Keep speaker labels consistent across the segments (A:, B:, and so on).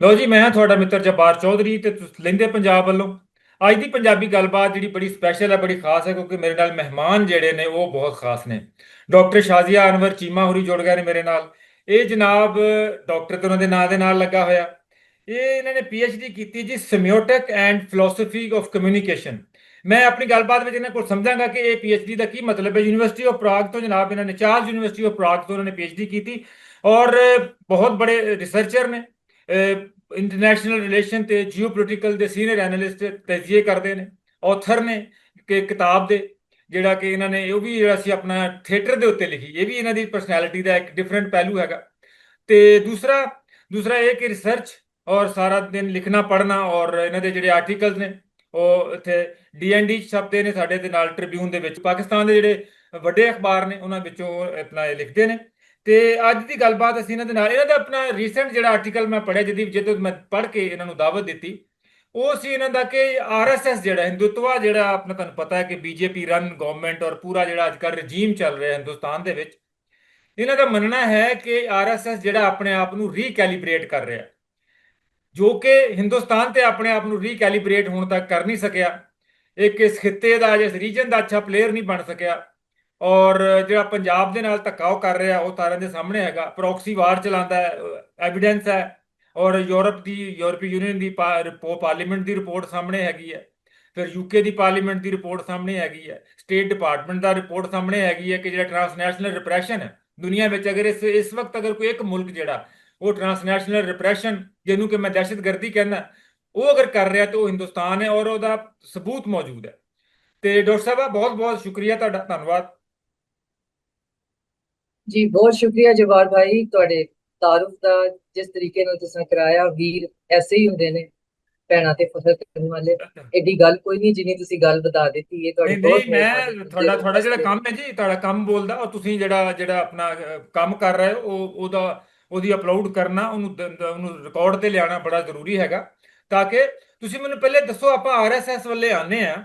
A: ਲੋ ਜੀ, ਮੈਂ ਹਾਂ ਤੁਹਾਡਾ ਮਿੱਤਰ ਜਬਾਰ ਚੌਧਰੀ ਤੇ ਤੁਸੀਂ, ਲੈਂਦੇ ਪੰਜਾਬ ਵੱਲੋਂ। ਅੱਜ ਦੀ ਪੰਜਾਬੀ ਗੱਲਬਾਤ ਜਿਹੜੀ ਬੜੀ ਸਪੈਸ਼ਲ ਹੈ, ਬੜੀ ਖਾਸ ਹੈ, ਕਿਉਂਕਿ ਮੇਰੇ ਨਾਲ ਮਹਿਮਾਨ ਜਿਹੜੇ ਨੇ, ਉਹ ਬਹੁਤ ਖਾਸ ਨੇ। ਡਾਕਟਰ ਸ਼ਾਜ਼ੀਆ ਅਨਵਰ ਚੀਮਾ ਹੋਰੀ ਜੁੜ ਗਏ ਨੇ ਮੇਰੇ ਨਾਲ। ਇਹ ਜਨਾਬ ਡਾਕਟਰ ਤੇ ਉਹਨਾਂ ਦੇ ਨਾਂ ਦੇ ਨਾਲ ਲੱਗਾ ਹੋਇਆ। ਇਹ ਇਹਨਾਂ ਨੇ ਡੀ ਕੀਤੀ ਜੀ semiotic and philosophy of communication ਮੈਂ ਆਪਣੀ ਗੱਲਬਾਤ ਵਿੱਚ ਇਹਨਾਂ ਕੋਲ ਸਮਝਾਂਗਾ ਕਿ ਇਹ ਡੀ ਦਾ ਕੀ ਮਤਲਬ ਹੈ। ਯੂਨੀਵਰਸਿਟੀ ਆਫ ਪ੍ਰਾਗ ਤੋਂ ਜਨਾਬ ਇਹਨਾਂ ਨੇ ਚਾਰਜ ਯੂਨੀਵਰਸਿਟੀ ਆਫ ਪ੍ਰਾਗ ਤੋਂ ਉਹਨਾਂ ਨੇ ਡੀ ਕੀਤੀ ਔਰ ਬਹੁਤ ਬੜੇ ਰਿਸਰਚਰ ਨੇ। ਇੰਟਰਨੈਸ਼ਨਲ ਰਿਲੇਸ਼ਨ ਤੇ ਜੀਓਪੋਲਿਟੀਕਲ ਦੇ ਸੀਨੀਅਰ ਐਨਾਲਿਸਟ ਤਜਜ਼ੀਏ ਕਰਦੇ ਨੇ ਆਥਰ ਨੇ ਕਿ ਕਿਤਾਬ ਦੇ, ਜਿਹੜਾ ਕਿ ਇਹਨਾਂ ਨੇ, ਉਹ ਵੀ ਜਿਹੜਾ ਸੀ ਆਪਣਾ ਥੀਏਟਰ ਦੇ ਉੱਤੇ ਲਿਖੀ, ਇਹ ਵੀ ਇਹਨਾਂ ਦੀ ਪਰਸਨੈਲਿਟੀ ਦਾ ਇੱਕ ਡਿਫਰੈਂਟ ਪਹਿਲੂ ਹੈਗਾ। ਤੇ ਦੂਸਰਾ ਦੂਸਰਾ ਇਹ ਕਿ ਰਿਸਰਚ ਔਰ ਸਾਰਾ ਦਿਨ ਲਿਖਣਾ, ਪੜ੍ਹਨਾ ਔਰ ਇਹਨਾਂ ਦੇ ਜਿਹੜੇ ਆਰਟੀਕਲਸ ਨੇ, ਉਹ ਇੱਥੇ ਡੀਐਨਡੀ ਛਪਦੇ ਨੇ ਸਾਡੇ ਦੇ ਨਾਲ ਟ੍ਰਿਬਿਊਨ ਦੇ ਵਿੱਚ। ਪਾਕਿਸਤਾਨ ਦੇ ਜਿਹੜੇ ਵੱਡੇ ਅਖਬਾਰ ਨੇ, ਉਹਨਾਂ ਵਿੱਚੋਂ ਆਪਣਾ ਇਹ ਲਿਖਦੇ ਨੇ। ਤੇ ਅੱਜ ਦੀ ਗੱਲਬਾਤ ਅਸੀਂ ਇਹਨਾਂ ਦੇ ਨਾਲ, ਇਹਨਾਂ ਦਾ ਆਪਣਾ ਰੀਸੈਂਟ ਜਿਹੜਾ ਆਰਟੀਕਲ ਮੈਂ ਪੜਿਆ ਜਿਹਦੀ ਜਦੋਂ ਮੈਂ ਪੜ੍ਹ ਕੇ ਇਹਨਾਂ ਨੂੰ ਦਾਵਤ ਦਿੱਤੀ, ਉਹ ਸੀ ਇਹਨਾਂ ਦਾ ਕਿ ਆਰਐਸਐਸ ਜਿਹੜਾ, ਹਿੰਦੂਤਵਾ ਜਿਹੜਾ ਆਪਣਾ ਤੁਹਾਨੂੰ ਪਤਾ ਹੈ ਕਿ ਬੀਜੇਪੀ ਰਨ ਗਵਰਨਮੈਂਟ ਔਰ ਪੂਰਾ ਜਿਹੜਾ ਅੱਜ ਕੱਲ੍ਹ ਰਜੀਮ ਚੱਲ ਰਿਹਾ ਹਿੰਦੁਸਤਾਨ ਦੇ ਵਿੱਚ, ਇਹਨਾਂ ਦਾ ਮੰਨਣਾ ਹੈ ਕਿ ਆਰਐਸਐਸ ਜਿਹੜਾ ਆਪਣੇ ਆਪ ਨੂੰ ਰੀਕੈਲੀਬ੍ਰੇਟ ਕਰ ਰਿਹਾ ਜੋ ਕਿ ਹਿੰਦੁਸਤਾਨ ਤੇ ਆਪਣੇ ਆਪ ਨੂੰ ਰੀਕੈਲੀਬ੍ਰੇਟ ਹੋਣ ਤੱਕ ਕਰ ਨਹੀਂ ਸਕਿਆ, ਇੱਕ ਇਸ ਖਿੱਤੇ ਦਾ ਇਸ ਰੀਜਨ ਦਾ ਅੱਛਾ ਪਲੇਅਰ ਨਹੀਂ ਬਣ ਸਕਿਆ ਔਰ ਜਿਹੜਾ ਪੰਜਾਬ ਦੇ ਨਾਲ ਧੱਕਾ ਉਹ ਕਰ ਰਿਹਾ, ਉਹ ਤਾਰਾਂ ਦੇ ਸਾਹਮਣੇ ਹੈਗਾ। ਪ੍ਰੋਕਸੀ ਵਾਰ ਚਲਾਉਂਦਾ ਹੈ ਐਵੀਡੈਂਸ ਹੈ। ਔਰ ਯੂਰਪ ਦੀ, ਯੂਰਪੀ ਯੂਨੀਅਨ ਦੀ ਪਾਰਲੀਮੈਂਟ ਦੀ ਰਿਪੋਰਟ ਸਾਹਮਣੇ ਹੈਗੀ ਹੈ। ਫਿਰ ਯੂਕੇ ਦੀ ਪਾਰਲੀਮੈਂਟ ਦੀ ਰਿਪੋਰਟ ਸਾਹਮਣੇ ਹੈਗੀ ਹੈ। ਸਟੇਟ ਡਿਪਾਰਟਮੈਂਟ ਦਾ ਰਿਪੋਰਟ ਸਾਹਮਣੇ ਹੈਗੀ ਹੈ ਕਿ ਜਿਹੜਾ ਟ੍ਰਾਂਸਨੈਸ਼ਨਲ ਰਿਪਰੈਸ਼ਨ ਹੈ, ਦੁਨੀਆ ਵਿੱਚ ਅਗਰ ਇਸ ਇਸ ਵਕਤ ਅਗਰ ਕੋਈ ਇੱਕ ਮੁਲਕ ਜਿਹੜਾ, ਉਹ ਟ੍ਰਾਂਸਨੈਸ਼ਨਲ ਰਿਪਰੈਸ਼ਨ ਜਿਹਨੂੰ ਕਿ ਮੈਂ ਦਹਿਸ਼ਤਗਰਦੀ ਕਹਿੰਦਾ, ਉਹ ਅਗਰ ਕਰ ਰਿਹਾ ਤਾਂ ਉਹ ਹਿੰਦੁਸਤਾਨ ਹੈ ਔਰ ਉਹਦਾ ਸਬੂਤ ਮੌਜੂਦ ਹੈ। ਤੇ ਡਾਕਟਰ ਸਾਹਿਬ ਬਹੁਤ ਬਹੁਤ ਸ਼ੁਕਰੀਆ ਤੁਹਾਡਾ, ਧੰਨਵਾਦ।
B: ਜੀ ਬਹੁਤ ਸ਼ੁਕਰੀਆ ਜਵਾਰ ਭਾਈ ਤੁਹਾਡੇ ਤਾਰਫ ਦਾ ਜਿਸ ਤਰੀਕੇ ਨਾਲ ਤੁਸੀਂ ਕਰਾਇਆ ਵੀਰ ਐਸੇ ਹੀ ਹੁੰਦੇ ਨੇ ਭੈਣਾਂ ਤੇ ਫਖਰ ਕਰਨ ਵਾਲੇ। ਐਡੀ ਗੱਲ ਕੋਈ ਨਹੀਂ ਜਿੰਨੀ ਤੁਸੀਂ ਗੱਲ ਬਤਾ ਦਿੱਤੀ ਇਹ ਤੁਹਾਡੀ
A: ਬਹੁਤ ਮੈਂ ਤੁਹਾਡਾ ਤੁਹਾਡਾ ਜਿਹੜਾ ਕੰਮ ਹੈ ਜੀ ਤੁਹਾਡਾ ਕੰਮ ਬੋਲਦਾ ਉਹ ਤੁਸੀਂ ਜਿਹੜਾ ਜਿਹੜਾ ਆਪਣਾ ਕੰਮ ਕਰ ਰਹੇ ਹੋ ਉਹ ਉਹਦਾ ਉਹਦੀ ਅਪਲੋਡ ਕਰਨਾ ਉਹਨੂੰ ਉਹਨੂੰ ਰਿਕਾਰਡ ਤੇ ਲਿਆਣਾ ਬੜਾ ਜ਼ਰੂਰੀ ਹੈਗਾ। ਤਾਂ ਕਿ ਤੁਸੀਂ ਮੈਨੂੰ ਪਹਿਲੇ ਦੱਸੋ ਆਪਾਂ ਆਰਐਸਐਸ ਵੱਲੇ ਆਨੇ ਆ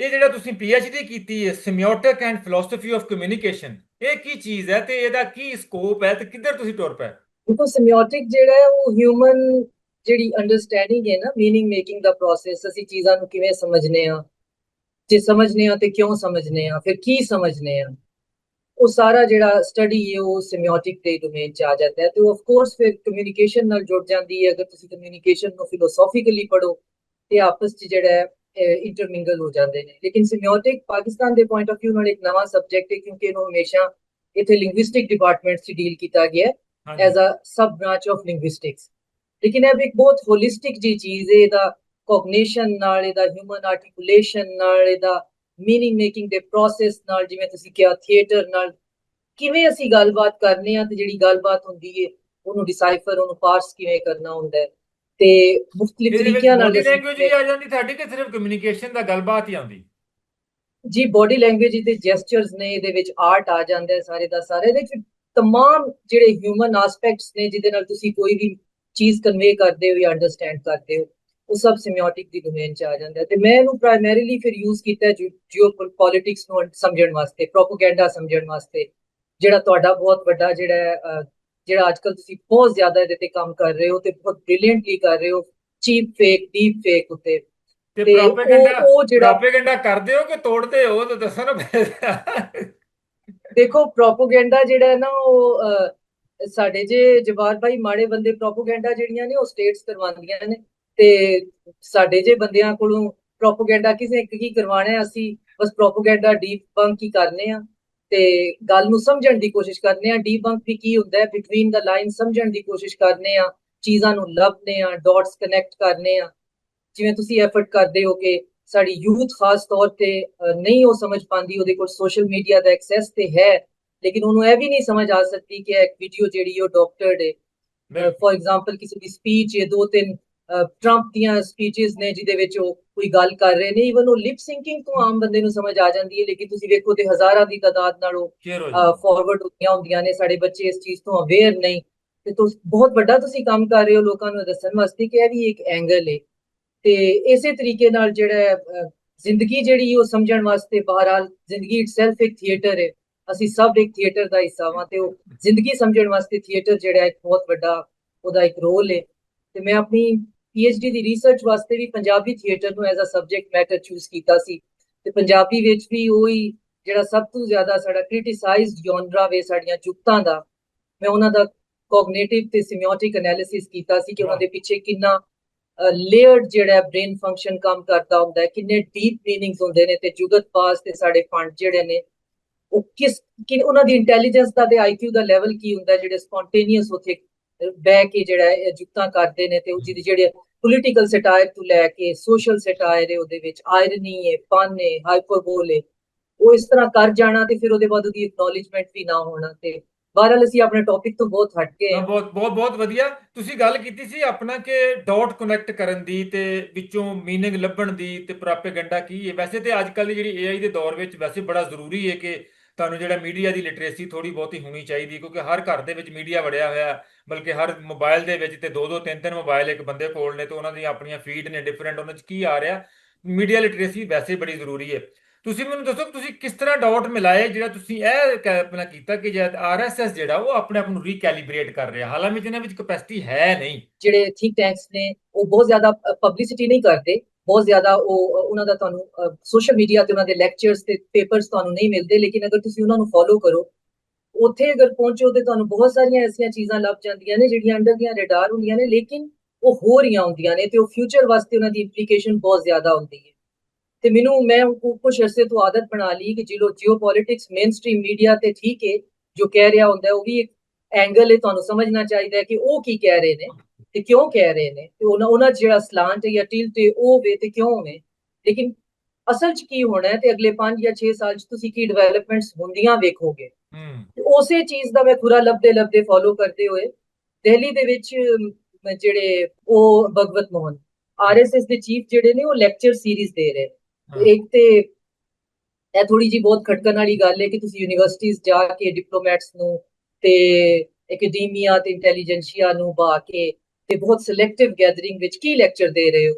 A: ਇਹ ਜਿਹੜਾ ਤੁਸੀਂ ਡੀ ਕੀਤੀ ਹੈ semiotic and philosophy of communication ਇਹ ਕੀ ਚੀਜ਼ ਹੈ ਤੇ ਇਹਦਾ ਕੀ ਸਕੋਪ ਹੈ ਤੇ ਕਿੱਧਰ ਤੁਸੀਂ ਟੁਰ ਪਏ
B: ਦੇਖੋ ਸਿਮਿਓਟਿਕ ਜਿਹੜਾ ਹੈ ਉਹ ਹਿਊਮਨ ਜਿਹੜੀ ਅੰਡਰਸਟੈਂਡਿੰਗ ਹੈ ਨਾ मीनिंग ਮੇਕਿੰਗ ਦਾ ਪ੍ਰੋਸੈਸ ਅਸੀਂ ਚੀਜ਼ਾਂ ਨੂੰ ਕਿਵੇਂ ਸਮਝਨੇ ਆ ਜੇ ਸਮਝਨੇ ਆ ਤੇ ਕਿਉਂ ਸਮਝਨੇ ਆ ਫਿਰ ਕੀ ਸਮਝਨੇ ਆ ਉਹ ਸਾਰਾ ਜਿਹੜਾ ਸਟੱਡੀ ਹੈ ਉਹ ਸਿਮਿਓਟਿਕ ਦੇ ਡੋਮੇਨ ਚ ਆ ਜਾਂਦਾ ਹੈ ਤੇ ਆਫ ਕੋਰਸ ਫਿਰ ਕਮਿਊਨੀਕੇਸ਼ਨ ਨਾਲ ਜੁੜ ਜਾਂਦੀ ਹੈ ਅਗਰ ਤੁਸੀਂ ਕਮਿਊਨੀਕੇਸ਼ਨ ਨੂੰ ਫਿਲੋਸੋਫੀਕਲੀ ਪੜੋ ਤੇ ਆਪਸ ਚ ਜਿਹੜਾ ਹੈ ਇੰਟਰਮਿੰਗਲ ਹੋ ਜਾਂਦੇ ਨੇ। ਲੇਕਿਨ ਸਿਮਿਓਟਿਕ ਪਾਕਿਸਤਾਨ ਦੇ ਪੁਆਇੰਟ ਆਫ View ਨਾਲ ਇੱਕ ਨਵਾਂ ਸਬਜੈਕਟ ਹੈ ਕਿਉਂਕਿ ਇਹਨੂੰ ਹਮੇਸ਼ਾ ਇੱਥੇ ਲਿੰਗੁਇਸਟਿਕ ਡਿਪਾਰਟਮੈਂਟ 'ਚ ਡੀਲ ਕੀਤਾ ਗਿਆ ਹੈ as a sub branch of linguistics ਲੇਕਿਨ ਇਹ ਇੱਕ ਬਹੁਤ ਹੋਲਿਸਟਿਕ ਜੀ ਚੀਜ਼ ਹੈ ਇਹਦਾ ਕੋਗਨੀਸ਼ਨ ਨਾਲ ਇਹਦਾ ਹਿਊਮਨ ਆਰਟੀਕੂਲੇਸ਼ਨ ਨਾਲ ਇਹਦਾ ਮੀਨਿੰਗ ਮੇਕਿੰਗ ਦੇ ਪ੍ਰੋਸੈਸ ਨਾਲ ਜਿਵੇਂ ਤੁਸੀਂ ਕਿਹਾ ਥੀਏਟਰ ਨਾਲ। ਕਿਵੇਂ ਅਸੀਂ ਗੱਲਬਾਤ ਕਰਨੇ ਆ ਤੇ ਜਿਹੜੀ ਗੱਲਬਾਤ ਹੁੰਦੀ ਏ ਉਹਨੂੰ ਡਿਸਾਈਫਰ ਉਹਨੂੰ ਪਾਰਸ ਕਿਵੇਂ ਕਰਨਾ ਹੁੰਦਾ ਹੈ? ਤੇ ਮੁxtਲਿਫ ਤਰੀਕਿਆਂ ਨਾਲ
A: ਬੋਡੀ ਲੈਂਗੁਏਜ ਵੀ ਆ ਜਾਂਦੀ ਤੁਹਾਡੀ ਕਿ ਸਿਰਫ ਕਮਿਊਨੀਕੇਸ਼ਨ ਦਾ ਗੱਲਬਾਤ ਹੀ ਆਉਂਦੀ?
B: ਜੀ ਬੋਡੀ ਲੈਂਗੁਏਜ ਤੇ ਜੈਸਚਰਸ ਨੇ ਇਹਦੇ ਵਿੱਚ ਆਰਟ ਆ ਜਾਂਦਾ ਹੈ ਸਾਰੇ ਦਾ ਸਾਰੇ ਇਹਦੇ ਵਿੱਚ ਤਮਾਮ ਜਿਹੜੇ ਹਿਊਮਨ ਐਸਪੈਕਟਸ ਨੇ ਜਿਹਦੇ ਨਾਲ ਤੁਸੀਂ ਕੋਈ ਵੀ ਚੀਜ਼ ਕਨਵੇ ਕਰਦੇ ਹੋ ਜਾਂ ਅੰਡਰਸਟੈਂਡ ਕਰਦੇ ਹੋ ਉਹ ਸਭ ਸਿਮਿਓਟਿਕ ਦੀ ਡੋਮੇਨ ਚ ਆ ਜਾਂਦਾ ਤੇ ਮੈਂ ਇਹਨੂੰ ਪ੍ਰਾਇਮਰੀਲੀ ਫਿਰ ਯੂਜ਼ ਕੀਤਾ ਜੀਓਪੋਲਿਟਿਕਸ ਨੂੰ ਸਮਝਣ ਵਾਸਤੇ ਪ੍ਰੋਪਗੈਂਡਾ ਸਮਝਣ ਵਾਸਤੇ ਜਿਹੜਾ ਤੁਹਾਡਾ ਬਹੁਤ ਵੱਡਾ ਜਿਹੜਾ ਜਿਹੜਾ ਅੱਜਕੱਲ ਤੁਸੀਂ ਬਹੁਤ ਜ਼ਿਆਦਾ ਇਹਦੇ ਤੇ ਕੰਮ ਕਰ ਰਹੇ ਹੋ ਤੇ ਬਹੁਤ ਬ੍ਰਿਲੀਅੰਟਲੀ ਕਰ ਰਹੇ ਹੋ ਚੀਪ ਫੇਕ ਡੀਪ ਫੇਕ ਉਤੇ।
A: ਤੇ ਪ੍ਰੋਪਗੈਂਡਾ ਉਹ ਜਿਹੜਾ ਪ੍ਰੋਪਗੈਂਡਾ ਕਰਦੇ ਹੋ ਕਿ ਤੋੜਦੇ ਹੋ? ਤਾਂ ਦੱਸੋ ਨਾ
B: ਦੇਖੋ ਪ੍ਰੋਪਗੈਂਡਾ ਜਿਹੜਾ ਨਾ ਉਹ ਸਾਡੇ ਜੇ ਜਵਾਰ ਭਾਈ ਮਾੜੇ ਬੰਦੇ ਪ੍ਰੋਪਗੈਂਡਾ ਜਿਹੜੀਆਂ ਨੇ ਉਹ ਸਟੇਟਸ ਕਰਵਾਉਂਦੀਆਂ ਨੇ ਤੇ ਸਾਡੇ ਜੇ ਬੰਦਿਆਂ ਕੋਲੋਂ ਪ੍ਰੋਪਗੈਂਡਾ ਕਿਸੇ ਕੀ ਕਰਵਾਣਾ ਅਸੀਂ ਬਸ ਪ੍ਰੋਪਗੈਂਡਾ ਡੀਪ ਬੰਕ ਹੀ ਕਰਨੇ ਆ। ਤੇ ਗੱਲ ਨੂੰ ਸਮਝਣ ਦੀ ਕੋਸ਼ਿਸ਼ ਕਰਨੇ ਆ ਡੀਬੰਕ ਵੀ ਕੀ ਹੁੰਦਾ ਹੈ ਬਿਟਵੀਨ ਦਾ ਲਾਈਨ ਸਮਝਣ ਦੀ ਕੋਸ਼ਿਸ਼ ਕਰਨੇ ਆ ਚੀਜ਼ਾਂ ਨੂੰ ਲੱਭਨੇ ਆ ਡਾਟਸ ਕਨੈਕਟ ਕਰਨੇ ਆ। ਜਿਵੇਂ ਤੁਸੀਂ ਐਫਰਟ ਕਰਦੇ ਹੋ ਕਿ ਸਾਡੀ ਯੂਥ ਖਾਸ ਤੌਰ ਤੇ ਨਹੀਂ ਉਹ ਸਮਝ ਪਾਉਂਦੀ ਉਹਦੇ ਕੋਲ ਸੋਸ਼ਲ ਮੀਡੀਆ ਦਾ ਐਕਸੈਸ ਤੇ ਹੈ ਲੇਕਿਨ ਉਹਨੂੰ ਇਹ ਵੀ ਨਹੀਂ ਸਮਝ ਆ ਸਕਦੀ ਕਿ ਇੱਕ ਵੀਡੀਓ ਜਿਹੜੀ ਉਹ ਡਾਕਟਰਡ ਹੈ ਫੋਰ ਐਗਜ਼ਾਮਪਲ ਕਿਸੇ ਦੀ ਸਪੀਚ ਇਹ ਦੋ ਤਿੰਨ ਟਰੰਪ ਦੀਆਂ ਸਪੀਚਸ ਨੇ ਜਿਹਦੇ ਵਿੱਚ ਉਹ ਕੋਈ ਗੱਲ ਕਰ ਰਹੇ ਨੇ ਇਵਨ ਉਹ ਲਿਪ ਸਿੰਕਿੰਗ ਤੋਂ ਆਮ ਬੰਦੇ ਨੂੰ ਸਮਝ ਆ ਜਾਂਦੀ ਹੈ ਲੇਕਿਨ ਤੁਸੀਂ ਵੇਖੋ ਤੇ ਹਜ਼ਾਰਾਂ ਦੀ ਤਾਦਾਦ ਨਾਲ ਉਹ ਫਾਰਵਰਡ ਹੁੰਦੀਆਂ ਹੁੰਦੀਆਂ ਨੇ ਸਾਡੇ ਬੱਚੇ ਇਸ ਚੀਜ਼ ਤੋਂ ਅਵੇਅਰ ਨਹੀਂ। ਤੇ ਤੁਸੀਂ ਬਹੁਤ ਵੱਡਾ ਤੁਸੀਂ ਕੰਮ ਕਰ ਰਹੇ ਹੋ ਲੋਕਾਂ ਨੂੰ ਦੱਸਣ ਵਾਸਤੇ ਕਿ ਇਹ ਵੀ ਇੱਕ ਐਂਗਲ ਹੈ ਤੇ ਇਸੇ ਤਰੀਕੇ ਨਾਲ ਜਿਹੜਾ ਜ਼ਿੰਦਗੀ ਜਿਹੜੀ ਉਹ ਸਮਝਣ ਵਾਸਤੇ ਬਹਰਾਲ ਜ਼ਿੰਦਗੀ ਇਟਸੈਲਫ ਇੱਕ ਥੀਏਟਰ ਹੈ ਅਸੀਂ ਸਭ ਇੱਕ ਥੀਏਟਰ ਦਾ ਹਿੱਸਾ ਹਾਂ ਤੇ ਉਹ ਜ਼ਿੰਦਗੀ ਸਮਝਣ ਵਾਸਤੇ ਥੀਏਟਰ ਜਿਹੜਾ ਇੱਕ ਬਹੁਤ ਵੱਡਾ ਉਹਦਾ ਇੱਕ ਰੋਲ ਹੈ ਤੇ ਮੈਂ ਆਪਣੀ ਪੀਐਚਡੀ ਦੀ ਰਿਸਰਚ ਵਾਸਤੇ ਵੀ ਪੰਜਾਬੀ ਥੀਏਟਰ ਨੂੰ as a subject matter choose ਕੀਤਾ ਸੀ ਤੇ ਪੰਜਾਬੀ ਵਿੱਚ ਵੀ ਉਹੀ ਜਿਹੜਾ ਸਭ ਤੋਂ ਜ਼ਿਆਦਾ ਸਾਡਾ ਕ੍ਰਿਟਿਸਾਈਜ਼ਡ ਜਨਰਾ ਵੇ ਸਾਡੀਆਂ ਜੁਗਤਾਂ ਦਾ, ਮੈਂ ਉਹਨਾਂ ਦਾ ਕੋਗਨੀਟਿਵ ਤੇ ਸਿਮਿਓਟਿਕ ਐਨਾਲਿਸਿਸ ਕੀਤਾ ਸੀ ਕਿ ਉਹਨਾਂ ਦੇ ਪਿੱਛੇ ਕਿੰਨਾ ਲੇਅਰਡ ਜਿਹੜਾ ਬ੍ਰੇਨ ਫੰਕਸ਼ਨ ਕੰਮ ਕਰਦਾ ਹੁੰਦਾ ਹੈ, ਕਿੰਨੇ ਡੀਪ ਮੀਨਿੰਗਸ ਹੁੰਦੇ ਨੇ ਤੇ ਜੁਗਤ ਪਾਸ ਤੇ ਸਾਡੇ ਫੰਡ ਜਿਹੜੇ ਨੇ, ਉਹ ਕਿਸ, ਕਿ ਉਹਨਾਂ ਦੀ ਇੰਟੈਲੀਜੈਂਸ ਦਾ ਤੇ ਆਈਕਿਊ ਦਾ ਲੈਵਲ ਕੀ ਹੁੰਦਾ ਜਿਹੜੇ ਸਪੌਂਟੇਨੀਅਸ ਉਥੇ ਬਹਿ ਕੇ ਜਿਹੜਾ ਹੈ ਜੁਗਤਾਂ ਕਰਦੇ ਨੇ ਤੇ ਉਹ ਜਿਹਦੇ ਜਿਹੜੇ ਪੋਲੀਟੀਕਲ ਸੈਟਾਇਰ ਤੋਂ ਲੈ ਕੇ ਸੋਸ਼ਲ ਸੈਟਾਇਰ ਹੈ ਉਹਦੇ ਵਿੱਚ ਆਇਰਨੀ ਹੈ ਫਨ ਹੈ ਹਾਈਪਰਬੋਲ ਹੈ ਉਹ ਇਸ ਤਰ੍ਹਾਂ ਕਰ ਜਾਣਾ ਤੇ ਫਿਰ ਉਹਦੇ ਬਾਅਦ ਉਹਦੀ ਐਕਨੋਲਿਜਮੈਂਟ ਵੀ ਨਾ ਹੋਣਾ ਤੇ ਬਹਰਹਾਲ ਅਸੀਂ ਆਪਣੇ ਟੌਪਿਕ ਤੋਂ ਬਹੁਤ ਹਟ ਗਏ
A: ਹਾਂ, ਬਹੁਤ ਬਹੁਤ ਬਹੁਤ ਵਧੀਆ ਤੁਸੀਂ ਗੱਲ ਕੀਤੀ ਸੀ ਆਪਣਾ ਕਿ ਡਾਟ ਕਨੈਕਟ ਕਰਨ ਦੀ ਤੇ ਵਿੱਚੋਂ मीनिंग ਲੱਭਣ ਦੀ ਤੇ ਪ੍ਰੋਪੇਗੈਂਡਾ ਕੀ ਹੈ ਵੈਸੇ ਤੇ ਅੱਜ ਕੱਲ੍ਹ ਦੀ ਜਿਹੜੀ ਏਆਈ ਦੇ ਦੌਰ ਵਿੱਚ ਵੈਸੇ ਬੜਾ ਜ਼ਰੂਰੀ ਹੈ ਕਿ ਤੁਹਾਨੂੰ ਜਿਹੜਾ ਮੀਡੀਆ ਦੀ ਲਿਟਰੇਸੀ ਥੋੜੀ ਬਹੁਤੀ ਹੋਣੀ ਚਾਹੀਦੀ ਕਿਉਂਕਿ ਹਰ ਘਰ ਦੇ ਵਿੱਚ ਮੀਡੀਆ ਵੜਿਆ ਹੋਇਆ ਬਲਕਿ ਹਰ ਮੋਬਾਈਲ ਦੇ ਵਿੱਚ ਤੇ ਦੋ ਦੋ ਤਿੰਨ ਤਿੰਨ ਮੋਬਾਈਲ ਇੱਕ ਬੰਦੇ ਕੋਲ ਨੇ ਤੇ ਉਹਨਾਂ ਦੀਆਂ ਆਪਣੀਆਂ ਫੀਡ ਨੇ ਡਿਫਰੈਂਟ ਉਹਨਾਂ 'ਚ ਕੀ ਆ ਰਿਹਾ, ਮੀਡੀਆ ਲਿਟਰੇਸੀ ਵੈਸੇ ਬੜੀ ਜ਼ਰੂਰੀ ਹੈ। ਤੁਸੀਂ ਮੈਨੂੰ ਦੱਸੋ ਤੁਸੀਂ ਕਿਸ ਤਰ੍ਹਾਂ ਡਾਟ ਮਿਲਾਏ, ਜਿਹੜਾ ਤੁਸੀਂ ਇਹ ਕਲਪਨਾ ਕੀਤਾ ਕਿ ਜਦ ਆਰਐਸਐਸ ਜਿਹੜਾ ਉਹ ਆਪਣੇ ਆਪ ਨੂੰ ਰੀਕੈਲੀਬ੍ਰੇਟ ਕਰ ਰਿਹਾ, ਹਾਲਾਂਕਿ ਇਹਨਾਂ ਵਿੱਚ ਕੈਪੈਸਿਟੀ ਹੈ ਨਹੀਂ।
B: ਜਿਹੜੇ ਥਿੰਕ ਟੈਂਕਸ ਨੇ, ਉਹ ਬਹੁਤ ਜ਼ਿਆਦਾ ਪਬਲਿਸਿਟੀ ਨਹੀਂ ਕਰਦੇ ਬਹੁਤ ਜ਼ਿਆਦਾ ਉਹ ਉਹਨਾਂ ਦਾ ਤੁਹਾਨੂੰ ਸੋਸ਼ਲ ਮੀਡੀਆ ਤੇ ਉਹਨਾਂ ਦੇ ਲੈਕਚਰਸ ਤੇ ਪੇਪਰਸ ਤੁਹਾਨੂੰ ਨਹੀਂ ਮਿਲਦੇ, ਲੇਕਿਨ ਅਗਰ ਤੁਸੀਂ ਉਹਨਾਂ ਨੂੰ ਫੋਲੋ ਕਰੋ, ਉੱਥੇ ਅਗਰ ਪਹੁੰਚੋ ਤੇ ਤੁਹਾਨੂੰ ਬਹੁਤ ਸਾਰੀਆਂ ਐਸੀਆਂ ਚੀਜ਼ਾਂ ਲੱਭ ਜਾਂਦੀਆਂ ਨੇ ਜਿਹੜੀਆਂ ਅੰਡਰ ਦੀਆਂ ਰਡਾਰ ਹੁੰਦੀਆਂ ਨੇ, ਲੇਕਿਨ ਉਹ ਹੋ ਰਹੀਆਂ ਹੁੰਦੀਆਂ ਨੇ ਤੇ ਉਹ ਫਿਊਚਰ ਵਾਸਤੇ ਉਹਨਾਂ ਦੀ ਇੰਪਲੀਕੇਸ਼ਨ ਬਹੁਤ ਜ਼ਿਆਦਾ ਹੁੰਦੀ ਹੈ। ਤੇ ਮੈਨੂੰ, ਮੈਂ ਕੁਝ ਅਰਸੇ ਤੋਂ ਆਦਤ ਬਣਾ ਲਈ ਕਿ ਜਿਲੋ ਜੀਓਪੋਲਿਟਿਕਸ ਮੇਨਸਟ੍ਰੀਮ ਮੀਡੀਆ ਤੇ ਠੀਕ ਹੈ, ਜੋ ਕਹਿ ਰਿਹਾ ਹੁੰਦਾ ਉਹ ਵੀ ਇੱਕ ਐਂਗਲ ਹੈ, ਤੁਹਾਨੂੰ ਸਮਝਣਾ ਚਾਹੀਦਾ ਹੈ ਕਿ ਉਹ ਕੀ ਕਹਿ ਰਹੇ ਨੇ। ਤੇ ਕਿਉਂ ਕਹਿ ਰਹੇ ਨੇ? ਤੇ ਉਹਨਾਂ ਉਹਨਾਂ ਜਿਹੜਾ ਸਲਾਂਟ ਜਾਂ ਟਿਲਟ ਤੇ ਉਹ ਵੇ ਤੇ ਕਿਉਂ ਵੇ ਲੇਕਿਨ ਅਸਲ 'ਚ ਕੀ ਹੋਣਾ ਹੈ ਤੇ ਅਗਲੇ 5 ਜਾਂ 6 ਸਾਲ 'ਚ ਤੁਸੀਂ ਕੀ ਡਿਵੈਲਪਮੈਂਟਸ ਹੁੰਦੀਆਂ ਵੇਖੋਗੇ? ਤੇ ਉਸੇ ਚੀਜ਼ ਦਾ ਮੈਂ ਪੂਰਾ ਲੱਭਦੇ ਲੱਭਦੇ ਫੋਲੋ ਕਰਦੇ ਹੋਏ ਦਿੱਲੀ ਦੇ ਵਿੱਚ ਜਿਹੜੇ ਉਹ ਭਗਵਤ ਮੋਹਨ ਆਰਐਸਐਸ ਦੇ ਚੀਫ ਜਿਹੜੇ ਨੇ ਉਹ ਲੈਕਚਰ ਸੀਰੀਜ਼ ਦੇ ਰਹੇ ਇੱਕ ਤੇ ਇਹ ਥੋੜੀ ਜੀ ਬਹੁਤ ਖਟਕਣ ਵਾਲੀ ਗੱਲ ਹੈ ਕਿ ਤੁਸੀਂ ਯੂਨੀਵਰਸਿਟੀਆਂ ਜਾ ਕੇ ਡਿਪਲੋਮੈਟਸ ਨੂੰ ਤੇ ਐਕੈਡਮੀਆ ਤੇ ਇੰਟੈਲੀਜੈਂਸੀਆ ਨੂੰ ਬਾ ਕੇ ਤੇ ਬਹੁਤ ਸਿਲੈਕਟਿਵ ਗੈਦਰਿੰਗ ਵਿੱਚ ਕੀ ਲੈਕਚਰ ਦੇ ਰਹੇ ਹੋ?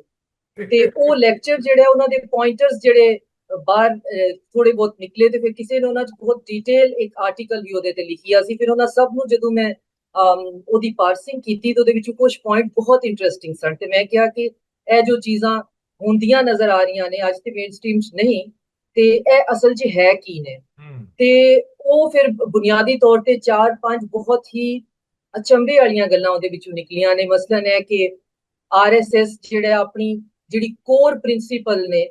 B: ਤੇ ਉਹ ਲੈਕਚਰ ਜਿਹੜੇ ਉਹਨਾਂ ਦੇ ਪੁਆਇੰਟਰਸ ਜਿਹੜੇ ਬਾਹਰ ਥੋੜੇ ਬਹੁਤ ਨਿਕਲੇ ਤੇ ਫਿਰ ਕਿਸੇ ਨੇ ਉਹਨਾਂ 'ਚ ਬਹੁਤ ਡਿਟੇਲ ਇੱਕ ਆਰਟੀਕਲ ਵੀ ਉਹਦੇ ਤੇ ਲਿਖਿਆ ਸੀ। ਫਿਰ ਉਹਨਾਂ ਸਭ ਨੂੰ ਜਦੋਂ ਮੈਂ ਉਹਦੀ ਪਾਰਸਿੰਗ ਕੀਤੀ ਤਾਂ ਉਹਦੇ ਵਿੱਚ ਕੁਝ ਪੁਆਇੰਟ ਬਹੁਤ ਇੰਟਰਸਟਿੰਗ ਸਨ ਤੇ ਮੈਂ ਕਿਹਾ ਕਿ ਇਹ ਜੋ ਚੀਜ਼ਾਂ ਹੁੰਦੀਆਂ ਨਜ਼ਰ ਆ ਰਹੀਆਂ ਨੇ ਅੱਜ ਤੇ ਮੇਨਸਟ੍ਰੀਮ 'ਚ ਨਹੀਂ ਤੇ ਇਹ ਅਸਲ 'ਚ ਹੈ ਕੀ ਨੇ? ਤੇ ਉਹ ਫਿਰ ਬੁਨਿਆਦੀ ਤੌਰ ਤੇ ਚਾਰ ਪੰਜ ਬਹੁਤ ਹੀ ਅਚੰਭੇ ਵਾਲੀਆਂ ਗੱਲਾਂ ਉਹਦੇ ਵਿੱਚੋਂ ਨਿਕਲੀਆਂ ਨੇ। ਮਸਲਨ ਹੈ ਕਿ ਆਰਐਸਐਸ ਜਿਹੜਾ ਆਪਣੀ ਜਿਹੜੀ ਕੋਰ ਪ੍ਰਿੰਸੀਪਲ ਨੇ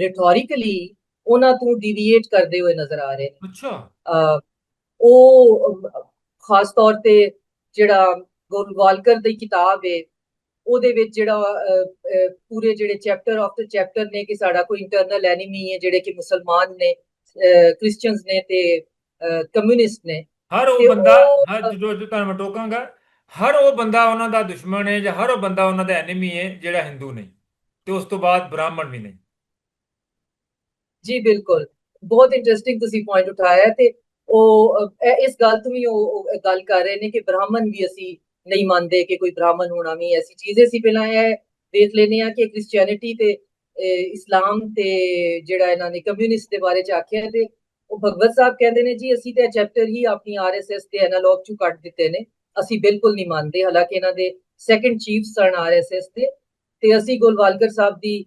B: ਰਿਟੋਰਿਕਲੀ ਉਹਨਾਂ ਤੋਂ ਡਿਵੀਏਟ ਕਰਦੇ ਹੋਏ ਨਜ਼ਰ ਆ ਰਹੇ ਨੇ।
A: ਅੱਛਾ।
B: ਉਹ ਖਾਸ ਤੌਰ ਤੇ ਜਿਹੜਾ ਗੋਲਵਾਲਕਰ ਦੀ ਕਿਤਾਬ ਹੈ ਉਹਦੇ ਵਿੱਚ ਜਿਹੜਾ ਪੂਰੇ ਜਿਹੜੇ ਚੈਪਟਰ ਆਫ ਦ ਚੈਪਟਰ ਨੇ ਕਿ ਸਾਡਾ ਕੋਈ ਇੰਟਰਨਲ ਐਨੀਮੀ ਹੈ ਜਿਹੜੇ ਕਿ ਮੁਸਲਮਾਨ ਨੇ ਕ੍ਰਿਸਚੀਅਨਸ ਨੇ ਤੇ ਕਮਿਊਨਿਸਟ ਨੇ।
A: ਹਰ ਉਹ ਬੰਦਾ ਹਰ ਜੋ ਤੁਹਾਨੂੰ ਮੈਂ ਟੋਕਾਂਗਾ ਹਰ ਉਹ ਬੰਦਾ ਉਹਨਾਂ ਦਾ ਦੁਸ਼ਮਣ ਹੈ ਜਾਂ ਹਰ ਉਹ ਬੰਦਾ ਉਹਨਾਂ ਦਾ ਐਨੀਮੀ ਹੈ ਜਿਹੜਾ ਹਿੰਦੂ ਨਹੀਂ ਤੇ ਉਸ ਤੋਂ ਬਾਅਦ ਬ੍ਰਾਹਮਣ ਵੀ ਨਹੀਂ।
B: ਜੀ ਬਿਲਕੁਲ। ਬਹੁਤ ਇੰਟਰਸਟਿੰਗ ਤੁਸੀਂ ਪੁਆਇੰਟ ਉਠਾਇਆ ਤੇ ਉਹ ਇਸ ਗੱਲ ਤੋਂ ਵੀ ਉਹ ਗੱਲ ਕਰ ਰਹੇ ਨੇ ਕਿ ਬ੍ਰਾਹਮਣ ਵੀ ਅਸੀਂ ਨਹੀਂ ਮੰਨਦੇ ਕਿ ਕੋਈ ਬ੍ਰਾਹਮਣ ਹੋਣਾ ਵੀ ਐਸੀ ਚੀਜ਼ ਹੈ। ਸੀ ਪਹਿਲਾਂ ਇਹ ਦੇਖ ਲੈਨੇ ਆ ਕਿ ਕ੍ਰਿਸਚੀਅਨਿਟੀ ਤੇ ਇਸਲਾਮ ਤੇ ਜਿਹੜਾ ਇਹਨਾਂ ਨੇ ਕਮਿਊਨਿਸਟ ਦੇ ਬਾਰੇ ਚ ਆਖਿਆ ਤੇ ਉਹ ਭਗਵਤ ਸਾਹਿਬ ਕਹਿੰਦੇ ਨੇ ਜੀ ਅਸੀਂ ਤੇ ਚੈਪਟਰ ਹੀ ਆਪਣੀ ਆਰਐਸਐਸ ਦੇ ਐਨਾਲੌਗ ਚੋਂ ਕੱਟ ਦਿੱਤੇ ਨੇ ਅਸੀਂ ਬਿਲਕੁਲ ਨਹੀਂ ਮੰਨਦੇ ਹਾਲਾਂਕਿ ਇਹਨਾਂ ਦੇ ਸੈਕੰਡ ਚੀਫ ਸਨ ਆਰਐਸਐਸ ਦੇ ਤੇ ਅਸੀਂ ਗੋਲਵਾਲਕਰ ਸਾਹਿਬ ਦੀ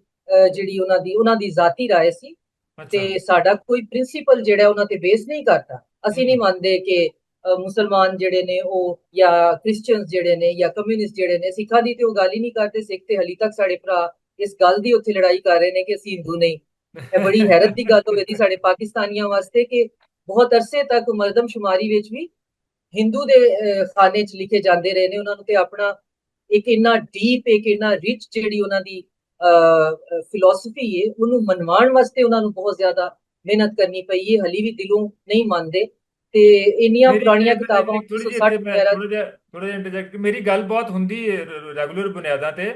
B: ਜਿਹੜੀ ਉਹਨਾਂ ਦੀ ਉਹਨਾਂ ਦੀ ਜ਼ਾਤੀ رائے ਸੀ ਤੇ ਸਾਡਾ ਕੋਈ ਪ੍ਰਿੰਸੀਪਲ ਜਿਹੜਾ ਉਹਨਾਂ ਤੇ ਬੇਸ ਨਹੀਂ ਕਰਦਾ ਅਸੀਂ ਨਹੀਂ ਮੰਨਦੇ ਕਿ ਮੁਸਲਮਾਨ ਜਿਹੜੇ ਨੇ ਉਹ ਜਾਂ ਕ੍ਰਿਸਚੀਅਨਸ ਜਿਹੜੇ ਨੇ ਜਾਂ ਕਮਿਊਨਿਸਟ ਜਿਹੜੇ ਨੇ ਸਿੱਖਾਂ ਦੀ ਤੇ ਉਹ ਗੱਲ ਹੀ ਨਹੀਂ ਕਰਦੇ ਸਿੱਖ ਤੇ ਹਲੀ ਤੱਕ ਸਾਡੇ ਭਰਾ ਇਸ ਗੱਲ ਦੀ ਉੱਥੇ ਲੜਾਈ ਕਰ ਰਹੇ ਨੇ ਕਿ ਅਸੀਂ ਹਿੰਦੂ ਨਹੀਂ ਇਹ ਬੜੀ ਹੈਰਤ ਦੀ ਗੱਲ ਹੋਵੇਗੀ ਸਾਡੇ ਪਾਕਿਸਤਾਨੀਆਂ ਵਾਸਤੇ ਕਿ ਬਹੁਤ ਅਰਸੇ ਤੱਕ ਮਰਦਮ ਸ਼ੁਮਾਰੀ ਵਿੱਚ ਵੀ ਹਿੰਦੂ ਦੇ ਖਾਨੇ 'ਚ ਲਿਖੇ ਜਾਂਦੇ ਰਹੇ ਨੇ। ਉਹਨਾਂ ਨੂੰ ਤੇ ਆਪਣਾ ਇੱਕ ਇੰਨਾ ਡੀਪ ਇੱਕ ਇੰਨਾ ਰਿਚ ਜਿਹੜੀ ਉਹਨਾਂ ਦੀ ਫਿਲਾਸਫੀ ਹੈ ਉਹਨੂੰ ਮਨਵਾਉਣ ਵਾਸਤੇ ਉਹਨਾਂ ਨੂੰ ਬਹੁਤ ਜ਼ਿਆਦਾ ਮਿਹਨਤ ਕਰਨੀ ਪਈ ਹੈ ਹਲੀ ਵੀ ਦਿਲੋਂ ਨਹੀਂ ਮੰਨਦੇ। ਤੇ ਇੰਨੀਆਂ ਪੁਰਾਣੀਆਂ ਕਿਤਾਬਾਂ
A: 160 ਵਗੈਰਾ ਥੋੜਾ ਜਿਹਾ ਥੋੜਾ ਜਿਹਾ ਇੰਟਰਜੈਕਟ ਮੇਰੀ ਗੱਲ ਬਹੁਤ ਹੁੰਦੀ ਹੈ ਰੈਗੂਲਰ ਬੁਨਿਆਦਾਂ ਤੇ।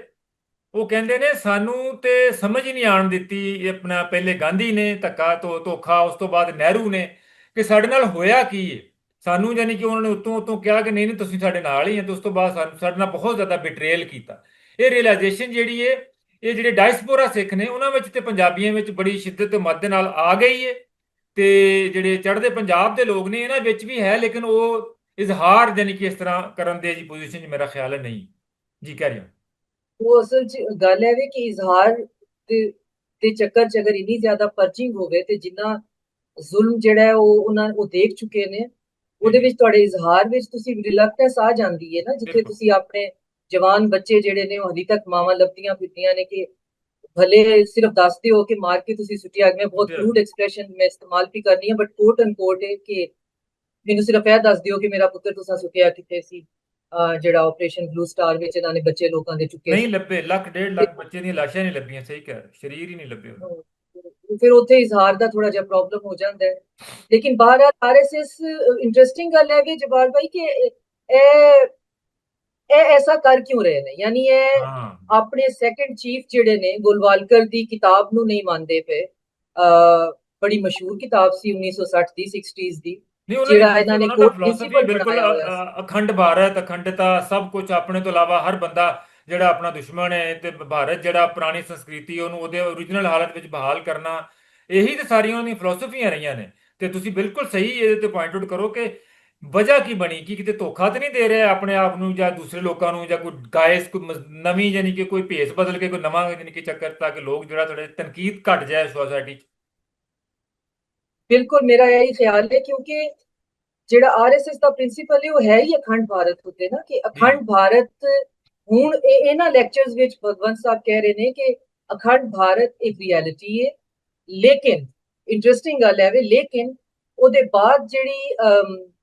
A: ਉਹ ਕਹਿੰਦੇ ਨੇ, ਸਾਨੂੰ ਤੇ ਸਮਝ ਹੀ ਨਹੀਂ ਆਣ ਦਿੱਤੀ, ਇਹ ਆਪਣਾ ਪਹਿਲੇ ਗਾਂਧੀ ਨੇ ਧੱਕਾ ਤੋਂ ਧੋਖਾ, ਉਸ ਤੋਂ ਬਾਅਦ ਨਹਿਰੂ ਨੇ, ਕਿ ਸਾਡੇ ਨਾਲ ਹੋਇਆ ਕੀ ਹੈ ਸਾਨੂੰ ਯਾਨੀ ਕਿ ਉਹਨਾਂ ਨੇ ਉਤੋਂ ਉਤੋਂ ਕਿਹਾ ਕਿ ਨਹੀਂ ਨਹੀਂ, ਤੁਸੀਂ ਸਾਡੇ ਨਾਲ ਹੀ ਹੈ ਤੇ ਉਸ ਤੋਂ ਬਾਅਦ ਸਾਨੂੰ, ਸਾਡੇ ਨਾਲ ਬਹੁਤ ਜ਼ਿਆਦਾ ਬਿਟਰੇਲ ਕੀਤਾ। ਇਹ ਰਿਅਲਾਈਜੇਸ਼ਨ ਜਿਹੜੀ ਹੈ ਇਹ ਜਿਹੜੇ ਡਾਇਸਪੋਰਾ ਸਿੱਖ ਨੇ, ਉਹਨਾਂ ਵਿੱਚ ਤੇ ਪੰਜਾਬੀਆਂ ਵਿੱਚ ਬੜੀ ਸ਼ਿੱਦਤ ਤੇ ਮੱਦ ਨਾਲ ਆ ਗਈ ਹੈ ਤੇ ਜਿਹੜੇ ਚੜ੍ਹਦੇ ਪੰਜਾਬ ਦੇ ਲੋਕ ਨੇ, ਇਹਨਾਂ ਵਿੱਚ ਵੀ ਹੈ, ਲੇਕਿਨ ਉਹ ਇਜ਼ਹਾਰ ਯਾਨੀ ਕਿ ਇਸ ਤਰ੍ਹਾਂ ਕਰਨ ਦੇ ਜੀ ਪੋਜੀਸ਼ਨ 'ਚ ਮੇਰਾ ਖਿਆਲ ਹੈ ਨਹੀਂ। ਜੀ, ਕਹਿ ਰਹੇ ਹੋ।
B: ਉਹ ਅਸਲ 'ਚ ਗੱਲ ਹੈ ਕਿ ਇਜ਼ਹਾਰ ਦੇ ਚੱਕਰ 'ਚ ਅਗਰ ਇੰਨੀ ਜ਼ਿਆਦਾ ਪਰਚਿੰਗ ਹੋਵੇ ਤੇ ਜਿੰਨਾ ਜ਼ੁਲਮ ਜਿਹੜਾ ਉਹ ਉਹਨਾਂ ਉਹ ਦੇਖ ਚੁੱਕੇ ਨੇ ਉਹਦੇ ਵਿੱਚ ਤੁਹਾਡੇ ਇਜ਼ਹਾਰ ਵਿੱਚ ਤੁਸੀਂ ਰਿਲੈਕਟੈਂਸ ਆ ਜਾਂਦੀ ਹੈ ਨਾ ਜਿੱਥੇ। ਤੁਸੀਂ ਆਪਣੇ ਜਵਾਨ ਬੱਚੇ ਜਿਹੜੇ ਨੇ ਉਹ ਹਲੀ ਤੱਕ ਮਾਵਾਂ ਲੱਭਦੀਆਂ ਫਿਰਦੀਆਂ ਨੇ ਕਿ ਭਲੇ ਸਿਰਫ ਦੱਸਦੇ ਹੋ ਕਿ ਮਾਰ ਕੇ ਤੁਸੀਂ ਸੁੱਟਿਆ ਮੈਂ ਬਹੁਤ। ਕਰੂਡ ਐਕਸਪ੍ਰੈਸ਼ਨ ਮੈਂ ਇਸਤੇਮਾਲ ਵੀ ਕਰਨੀ ਹੈ ਬਟ ਕੋਟ ਐਂਡ ਕੋਟ ਹੈ ਕਿ ਮੈਨੂੰ ਸਿਰਫ ਇਹ ਦੱਸ ਦਿਓ ਕਿ ਮੇਰਾ ਪੁੱਤਰ ਤੁਸੀਂ ਸੁੱਟਿਆ ਕਿੱਥੇ ਸੀ ਜਿਹੜਾ ਆਪਰੇਸ਼ਨ ਬਲੂ ਸਟਾਰ ਵਿੱਚ ਇਹਨਾਂ ਨੇ ਬੱਚੇ ਲੋਕਾਂ ਦੇ ਚੁੱਕੇ
A: ਨਹੀਂ ਲੱਭੇ ਲੱਖ ਡੇਢ ਲੱਖ ਬੱਚੇ ਦੀਆਂ ਲਾਸ਼ਾਂ ਨਹੀਂ ਲੱਭੀਆਂ ਸਹੀ ਕਹਿ ਸਰੀਰ ਹੀ ਨਹੀਂ ਲੱਭੇ।
B: ਫਿਰ ਉੱਥੇ ਇਜ਼ਹਾਰ ਦਾ ਥੋੜਾ ਜਿਹਾ ਪ੍ਰੋਬਲਮ ਹੋ ਜਾਂਦਾ ਹੈ। ਲੇਕਿਨ ਬਹਰਹਾਲ ਆਰਐਸਐਸ ਇੰਟਰਸਟਿੰਗ ਗੱਲ ਹੈ ਕਿ ਜਵਾਲ ਭਾਈ ਕਿ ਇਹ ਇਹ ਐਸਾ ਕਰ ਕਿਉਂ ਰਹੇ ਨੇ? ਯਾਨੀ ਇਹ ਆਪਣੇ ਸੈਕੰਡ ਚੀਫ ਜਿਹੜੇ ਨੇ ਗੁਲਵਾਲਕਰ ਦੀ ਕਿਤਾਬ ਨੂੰ ਨਹੀਂ ਮੰਨਦੇ ਪਏ। ਬੜੀ ਮਸ਼ਹੂਰ ਕਿਤਾਬ ਸੀ 1960 ਦੀ 60s ਦੀ।
A: ਨਹੀਂ ਉਹਨਾਂ
B: ਜਿਹੜਾ
A: ਦੀ
B: ਇਹਨਾਂ ਨੇ
A: philosophy
B: principle
A: ਬਿਲਕੁਲ ਅਖੰਡ ਭਾਰਤ ਅਖੰਡਤਾ ਸਭ ਕੁਝ ਆਪਣੇ ਤੋਂ ਇਲਾਵਾ ਹਰ ਬੰਦਾ ਜਿਹੜਾ ਆਪਣਾ ਦੁਸ਼ਮਣ ਹੈ ਤੇ ਭਾਰਤ ਜਿਹੜਾ ਪੁਰਾਣੀ ਸੰਸਕ੍ਰਿਤੀ ਉਹਨੂੰ ਉਹਦੇ ਓਰੀਜਨਲ ਹਾਲਤ ਵਿੱਚ ਬਹਾਲ ਕਰਨਾ ਇਹੀ ਤੇ ਸਾਰੀਆਂ ਉਹਨਾਂ ਦੀਆਂ ਫਿਲਾਸਫੀਆਂ ਰਹੀਆਂ ਨੇ। ਤੇ ਤੁਸੀਂ ਬਿਲਕੁਲ ਸਹੀ ਇਹਦੇ ਤੇ ਪੁਆਇੰਟ ਆਊਟ ਕਰੋ ਕਿ ਵਜ੍ਹਾ ਕੀ ਬਣੀ? ਕਿ ਕਿਤੇ ਧੋਖਾ ਤਾਂ ਨਹੀਂ ਦੇ ਰਿਹਾ ਆਪਣੇ ਆਪ ਨੂੰ ਜਾਂ ਦੂਸਰੇ ਲੋਕਾਂ ਨੂੰ ਜਾਂ ਕੋਈ ਗਾਇਸ ਕੋਈ ਨਵੀਂ ਯਾਨੀ ਕਿ ਕੋਈ ਭੇਸ ਬਦਲ ਕੇ ਕੋਈ ਨਵਾਂ ਯਾਨੀ ਕਿ ਚੱਕਰ ਤਾਂ ਕਿ ਲੋਕ ਜਿਹੜਾ ਥੋੜੇ ਤਨਕੀਦ ਘਟ ਜਾਏ ਸੋਸਾਇਟੀ 'ਚ?
B: ਬਿਲਕੁਲ ਮੇਰਾ ਇਹੀ ਖਿਆਲ ਹੈ ਕਿਉਂਕਿ ਜਿਹੜਾ ਆਰਐਸਐਸ ਦਾ ਪ੍ਰਿੰਸੀਪਲ ਹੈ ਉਹ ਹੈ ਹੀ ਅਖੰਡ ਭਾਰਤ ਉੱਤੇ ਨਾ ਕਿ ਅਖੰਡ ਭਾਰਤ ਹੁਣ ਇਹ ਇਹਨਾਂ ਲੈਕਚਰਸ ਵਿੱਚ ਭਗਵੰਤ ਸਾਹਿਬ ਕਹਿ ਰਹੇ ਨੇ ਕਿ ਅਖੰਡ ਭਾਰਤ ਇੱਕ ਰਿਐਲਿਟੀ ਹੈ। ਲੇਕਿਨ ਇੰਟਰਸਟਿੰਗ ਗੱਲ ਹੈ ਵੇ ਲੇਕਿਨ ਉਹਦੇ ਬਾਅਦ ਜਿਹੜੀ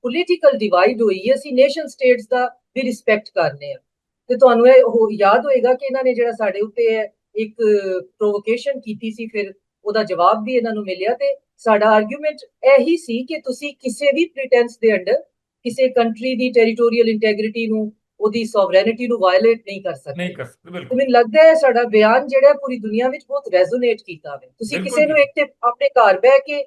B: ਪੋਲੀਟੀਕਲ ਡਿਵਾਈਡ ਹੋਈ ਹੈ ਅਸੀਂ ਨੇਸ਼ਨ ਸਟੇਟਸ ਦਾ ਵੀ ਰਿਸਪੈਕਟ ਕਰਨੇ ਆ ਤੇ ਤੁਹਾਨੂੰ ਇਹ ਹੋ- ਯਾਦ ਹੋਏਗਾ ਕਿ ਇਹਨਾਂ ਨੇ ਜਿਹੜਾ ਸਾਡੇ ਉੱਤੇ ਇੱਕ ਪ੍ਰੋਵੋਕੇਸ਼ਨ ਕੀਤੀ ਸੀ ਫਿਰ ਉਹਦਾ ਜਵਾਬ ਵੀ ਇਹਨਾਂ ਨੂੰ ਮਿਲਿਆ ਤੇ ਸਾਡਾ ਆਰਗੂਮੈਂਟ ਇਹੀ ਸੀ ਕਿ ਤੁਸੀਂ ਕਿਸੇ ਵੀ ਪ੍ਰੀਟੈਂਸ ਦੇ ਅੰਡਰ ਕਿਸੇ ਕੰਟਰੀ ਦੀ ਟੈਰੀਟੋਰੀਅਲ ਇੰਟੈਗ੍ਰਿਟੀ ਨੂੰ ਉਹਦੀ ਸੋਵਰੇਨਿਟੀ ਨੂੰ ਵਾਇਲੇਟ ਨਹੀਂ ਕਰ ਸਕਦੇ।
A: ਨਹੀਂ ਕਰ ਸਕਦੇ ਬਿਲਕੁਲ।
B: ਮੈਨੂੰ ਲੱਗਦਾ ਹੈ ਸਾਡਾ ਬਿਆਨ ਜਿਹੜਾ ਪੂਰੀ ਦੁਨੀਆ ਵਿੱਚ ਬਹੁਤ ਰੈਜ਼ੋਨੇਟ ਕੀਤਾ ਹੋਵੇ ਤੁਸੀਂ ਕਿਸੇ ਨੂੰ। ਇੱਕ ਤੇ ਆਪਣੇ ਘਰ ਬਹਿ ਕੇ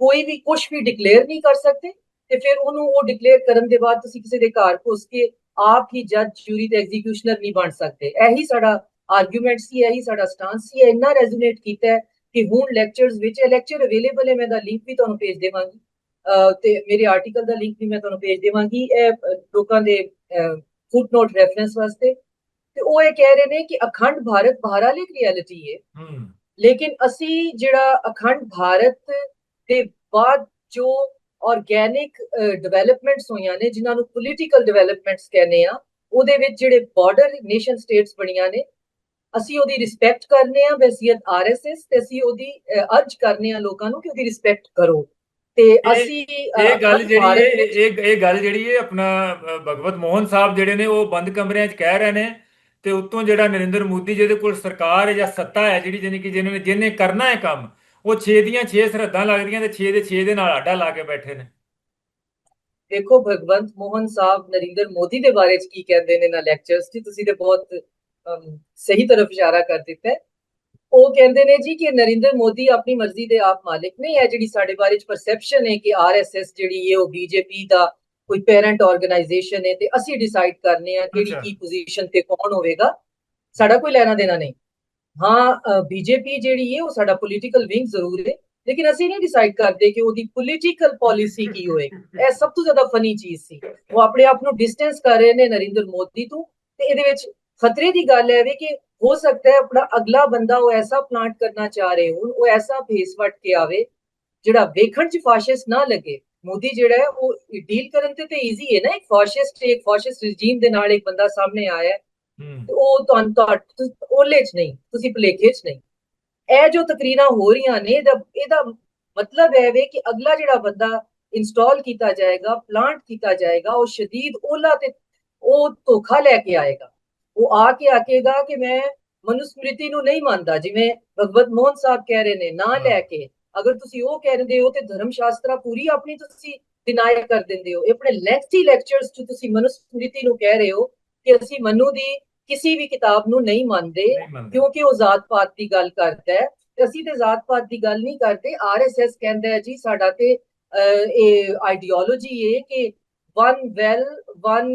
B: ਕੋਈ ਵੀ ਕੁਝ ਵੀ ਡਿਕਲੇਅਰ ਨਹੀਂ ਕਰ ਸਕਦੇ ਤੇ ਫਿਰ ਉਹਨੂੰ ਉਹ ਡਿਕਲੇਅਰ ਕਰਨ ਦੇ ਬਾਅਦ ਤੁਸੀਂ ਕਿਸੇ ਦੇ ਘਰ ਘੁਸ ਕੇ ਆਪ ਹੀ ਜੱਜ ਜੂਰੀ ਤੇ ਐਗਜ਼ੀਕਿਊਸ਼ਨਰ ਨਹੀਂ ਬਣ ਸਕਦੇ। ਇਹੀ ਸਾਡਾ ਆਰਗੂਮੈਂਟ ਸੀ ਇਹੀ ਸਾਡਾ ਸਟਾਂਸ ਸੀ ਇਹ ਇੰਨਾ ਰੈਜ਼ੋਨੇਟ ਕੀਤਾ ਹੈ ਕਿ ਹੁਣ ਲੈਕਚਰਸ ਵਿੱਚ ਇਹ ਲੈਕਚਰ ਅਵੇਲੇਬਲ ਹੈ ਮੈਂ ਦਾ ਲਿੰਕ ਵੀ ਤੁਹਾਨੂੰ ਭੇਜ ਦੇਵਾਂਗੀ। ਤੇ ਮੇਰੇ ਆਰਟੀਕਲ ਦਾ ਲਿੰਕ ਵੀ ਮੈਂ ਤੁਹਾਨੂੰ ਭੇਜ ਦੇਵਾਂਗੀ ਇਹ ਲੋਕਾਂ ਦੇ ਫੁੱਟਨੋਟ ਰੈਫਰੈਂਸ ਵਾਸਤੇ। ਤੇ ਉਹ ਇਹ ਕਹਿ ਰਹੇ ਨੇ ਕਿ ਅਖੰਡ ਭਾਰਤ ਬਹਰਾਲ ਇੱਕ ਰਿਐਲਿਟੀ ਹੈ।
A: ਹੂੰ।
B: ਲੇਕਿਨ ਅਸੀਂ ਜਿਹੜਾ ਅਖੰਡ ਭਾਰਤ ਦੇ ਬਾਅਦ ਜੋ ਆਰਗੈਨਿਕ ਡਿਵੈਲਪਮੈਂਟਸ ਹੋਈਆਂ ਨੇ ਜਿਨ੍ਹਾਂ ਨੂੰ ਪੋਲੀਟੀਕਲ ਡਿਵੈਲਪਮੈਂਟਸ ਕਹਿੰਦੇ ਆ ਉਹਦੇ ਵਿੱਚ ਜਿਹੜੇ ਬਾਰਡਰ ਨੇਸ਼ਨ ਸਟੇਟਸ ਬਣੀਆਂ ਨੇ ਅਸੀਂ ਉਹਦੀ ਰਿਸਪੈਕਟ ਕਰਨੇ ਆ ਬਹਿਸੀਅਤ ਆਰਐਸਐਸ ਤੇ ਅਸੀਂ ਉਹਦੀ ਅਰਜ ਕਰਨੇ ਆ ਲੋਕਾਂ ਨੂੰ ਕਿ ਉਹਦੀ ਰਿਸਪੈਕਟ ਕਰੋ। ਤੇ ਅਸੀਂ
A: ਇਹ ਗੱਲ ਜਿਹੜੀ ਇਹ ਇਹ ਗੱਲ ਜਿਹੜੀ ਹੈ ਆਪਣਾ ਭਗਵਤ ਮੋਹਨ ਸਾਹਿਬ ਜਿਹੜੇ ਨੇ ਉਹ ਬੰਦ ਕਮਰਿਆਂ 'ਚ ਕਹਿ ਰਹੇ ਨੇ ਤੇ ਉੱਤੋਂ ਜਿਹੜਾ ਨਰਿੰਦਰ ਮੋਦੀ ਜਿਹਦੇ ਕੋਲ ਸਰਕਾਰ ਹੈ ਜਾਂ ਸੱਤਾ ਹੈ ਜਿਹੜੀ ਜਾਣੀ ਕਿ ਜਿਹਨੇ ਜਿਹਨੇ ਕਰਨਾ ਹੈ ਕੰਮ ਉਹ 6 ਦੀਆਂ 6 ਸਰਹੱਦਾਂ ਲੱਗਦੀਆਂ ਤੇ 6 ਦੇ 6 ਦੇ ਨਾਲ ਆਡਾ ਲਾ ਕੇ ਬੈਠੇ ਨੇ।
B: ਦੇਖੋ ਭਗਵੰਤ ਮੋਹਨ ਸਾਹਿਬ ਨਰਿੰਦਰ ਮੋਦੀ ਦੇ ਬਾਰੇ ਚ ਕੀ ਕਹਿੰਦੇ ਨੇ ਨਾ ਲੈਕਚਰਸ 'ਚ? ਤੁਸੀਂ ਤੇ ਬਹੁਤ ਸਹੀ ਤਰਫ ਇਸ਼ਾਰਾ ਕਰ ਦਿੱਤਾ ਹੈ। ਉਹ ਕਹਿੰਦੇ ਨੇ ਜੀ ਕਿ ਨਰਿੰਦਰ ਮੋਦੀ ਆਪਣੀ ਮਰਜ਼ੀ ਦੇ ਆਪ ਮਾਲਿਕ ਨਹੀਂ ਹੈ ਜਿਹੜੀ ਸਾਡੇ ਬਾਰੇ ਚ ਪਰਸੈਪਸ਼ਨ ਹੈ ਕਿ ਆਰਐਸਐਸ ਜਿਹੜੀ ਹੈ ਉਹ ਬੀਜੇਪੀ ਦਾ ਕੋਈ ਪੈਰੈਂਟ ਆਰਗੇਨਾਈਜੇਸ਼ਨ ਹੈ ਤੇ ਅਸੀਂ ਡਿਸਾਈਡ ਕਰਨੇ ਆ ਕਿਹੜੀ। ਕੀ ਪੋਜੀਸ਼ਨ ਤੇ ਕੌਣ ਹੋਵੇਗਾ। ਸਾਡਾ ਕੋਈ ਲੈਣਾ ਦੇਣਾ ਨਹੀਂ। ਹਾਂ ਬੀਜੇਪੀ ਜਿਹੜੀ ਹੈ ਉਹ ਸਾਡਾ ਪੋਲੀਟੀਕਲ ਵਿੰਗ ਜ਼ਰੂਰ ਹੈ ਲੇਕਿਨ ਅਸੀਂ ਨਹੀਂ ਡਿਸਾਈਡ ਕਰਦੇ ਕਿ ਉਹਦੀ ਪੋਲੀਟੀਕਲ ਪਾਲਿਸੀ ਕੀ ਹੋਏਗੀ ਇਹ ਸਭ ਤੋਂ ਜ਼ਿਆਦਾ ਫਨੀ ਚੀਜ਼ ਸੀ। ਉਹ ਆਪਣੇ ਆਪ ਨੂੰ ਡਿਸਟੈਂਸ ਕਰ ਰਹੇ ਨੇ ਨਰਿੰਦਰ ਮੋਦੀ ਤੋਂ ਤੇ ਇਹਦੇ ਵਿੱਚ ਖਤਰੇ ਦੀ ਗੱਲ ਹੈ ਵੀ ਕਿ ਹੋ ਸਕਦਾ ਹੈ ਆਪਣਾ ਅਗਲਾ ਬੰਦਾ ਉਹ ਐਸਾ ਪਲਾਂਟ ਕਰਨਾ ਚਾਹ ਰਹੇ ਹੋਣ ਉਹ ਐਸਾ ਭੇਸ ਵਟ ਕੇ ਆਵੇ ਜਿਹੜਾ ਵੇਖਣ ਚ ਫਾਸ਼ਿਸਟ ਨਾ ਲੱਗੇ। ਮੋਦੀ ਜਿਹੜਾ ਹੈ ਉਹ ਡੀਲ ਕਰਨ ਤੇ ਤੇ ਈਜ਼ੀ ਹੈ ਨਾ ਇੱਕ ਫਾਸ਼ਿਸਟ ਇੱਕ ਫਾਸ਼ਿਸਟ ਰਜੀਮ ਦੇ ਨਾਲ ਇੱਕ ਬੰਦਾ ਸਾਹਮਣੇ ਆਇਆ ਉਹ ਤੁਹਾਨੂੰ ਤੁਹਾਡੇ ਓਲੇ ਚ ਨਹੀਂ ਤੁਸੀਂ ਭੁਲੇਖੇ ਚ ਨਹੀਂ। ਇਹ ਜੋ ਤਕਰੀਰਾਂ ਹੋ ਰਹੀਆਂ ਨੇ ਇਹਦਾ ਮਤਲਬ ਹੈ ਵੇ ਕਿ ਅਗਲਾ ਜਿਹੜਾ ਬੰਦਾ ਇੰਸਟਾਲ ਕੀਤਾ ਜਾਏਗਾ ਪਲਾਂਟ ਕੀਤਾ ਜਾਏਗਾ ਉਹ ਸ਼ਦੀਦ ਓਲਾ ਤੇ ਉਹ ਧੋਖਾ ਲੈ ਕੇ ਆਏਗਾ। ਉਹ ਆ ਕੇ ਆਕੇਗਾ ਕਿ ਮੈਂ ਮਨੁਸਮ੍ਰਿਤੀ ਨੂੰ ਨਹੀਂ ਮੰਨਦਾ ਜਿਵੇਂ ਭਗਵਤ ਮੋਹਨ ਸਾਹਿਬ ਕਹਿ ਰਹੇ ਨੇ ਨਾ ਲੈ ਕੇ। ਅਗਰ ਤੁਸੀਂ ਉਹ ਕਹਿੰਦੇ ਹੋ ਤੇ ਧਰਮ ਸ਼ਾਸਤਰਾ ਪੂਰੀ ਆਪਣੀ ਤੁਸੀਂ ਡਿਨਾਈ ਕਰ ਦਿੰਦੇ ਹੋ। ਇਹ ਆਪਣੇ ਲੈਕਚੀ ਲੈਕਚਰਸ ਚ ਤੁਸੀਂ ਮਨੁਸਮ੍ਰਿਤੀ ਨੂੰ ਕਹਿ ਰਹੇ ਹੋ ਕਿ ਅਸੀਂ ਮਨੂ ਦੀ ਕਿਸੇ ਵੀ ਕਿਤਾਬ ਨੂੰ ਨਹੀਂ ਮੰਨਦੇ ਕਿਉਂਕਿ ਉਹ ਜ਼ਾਤ ਪਾਤ ਦੀ ਗੱਲ ਕਰਦਾ ਹੈ। ਤੇ ਅਸੀਂ ਤੇ ਜ਼ਾਤ ਪਾਤ ਦੀ ਗੱਲ ਨਹੀਂ ਕਰਦੇ। ਆਰਐਸਐਸ ਕਹਿੰਦਾ ਹੈ ਜੀ ਸਾਡਾ ਤੇ ਇਹ ਆਈਡੀਓਲੋਜੀ ਹੈ ਕਿ one well one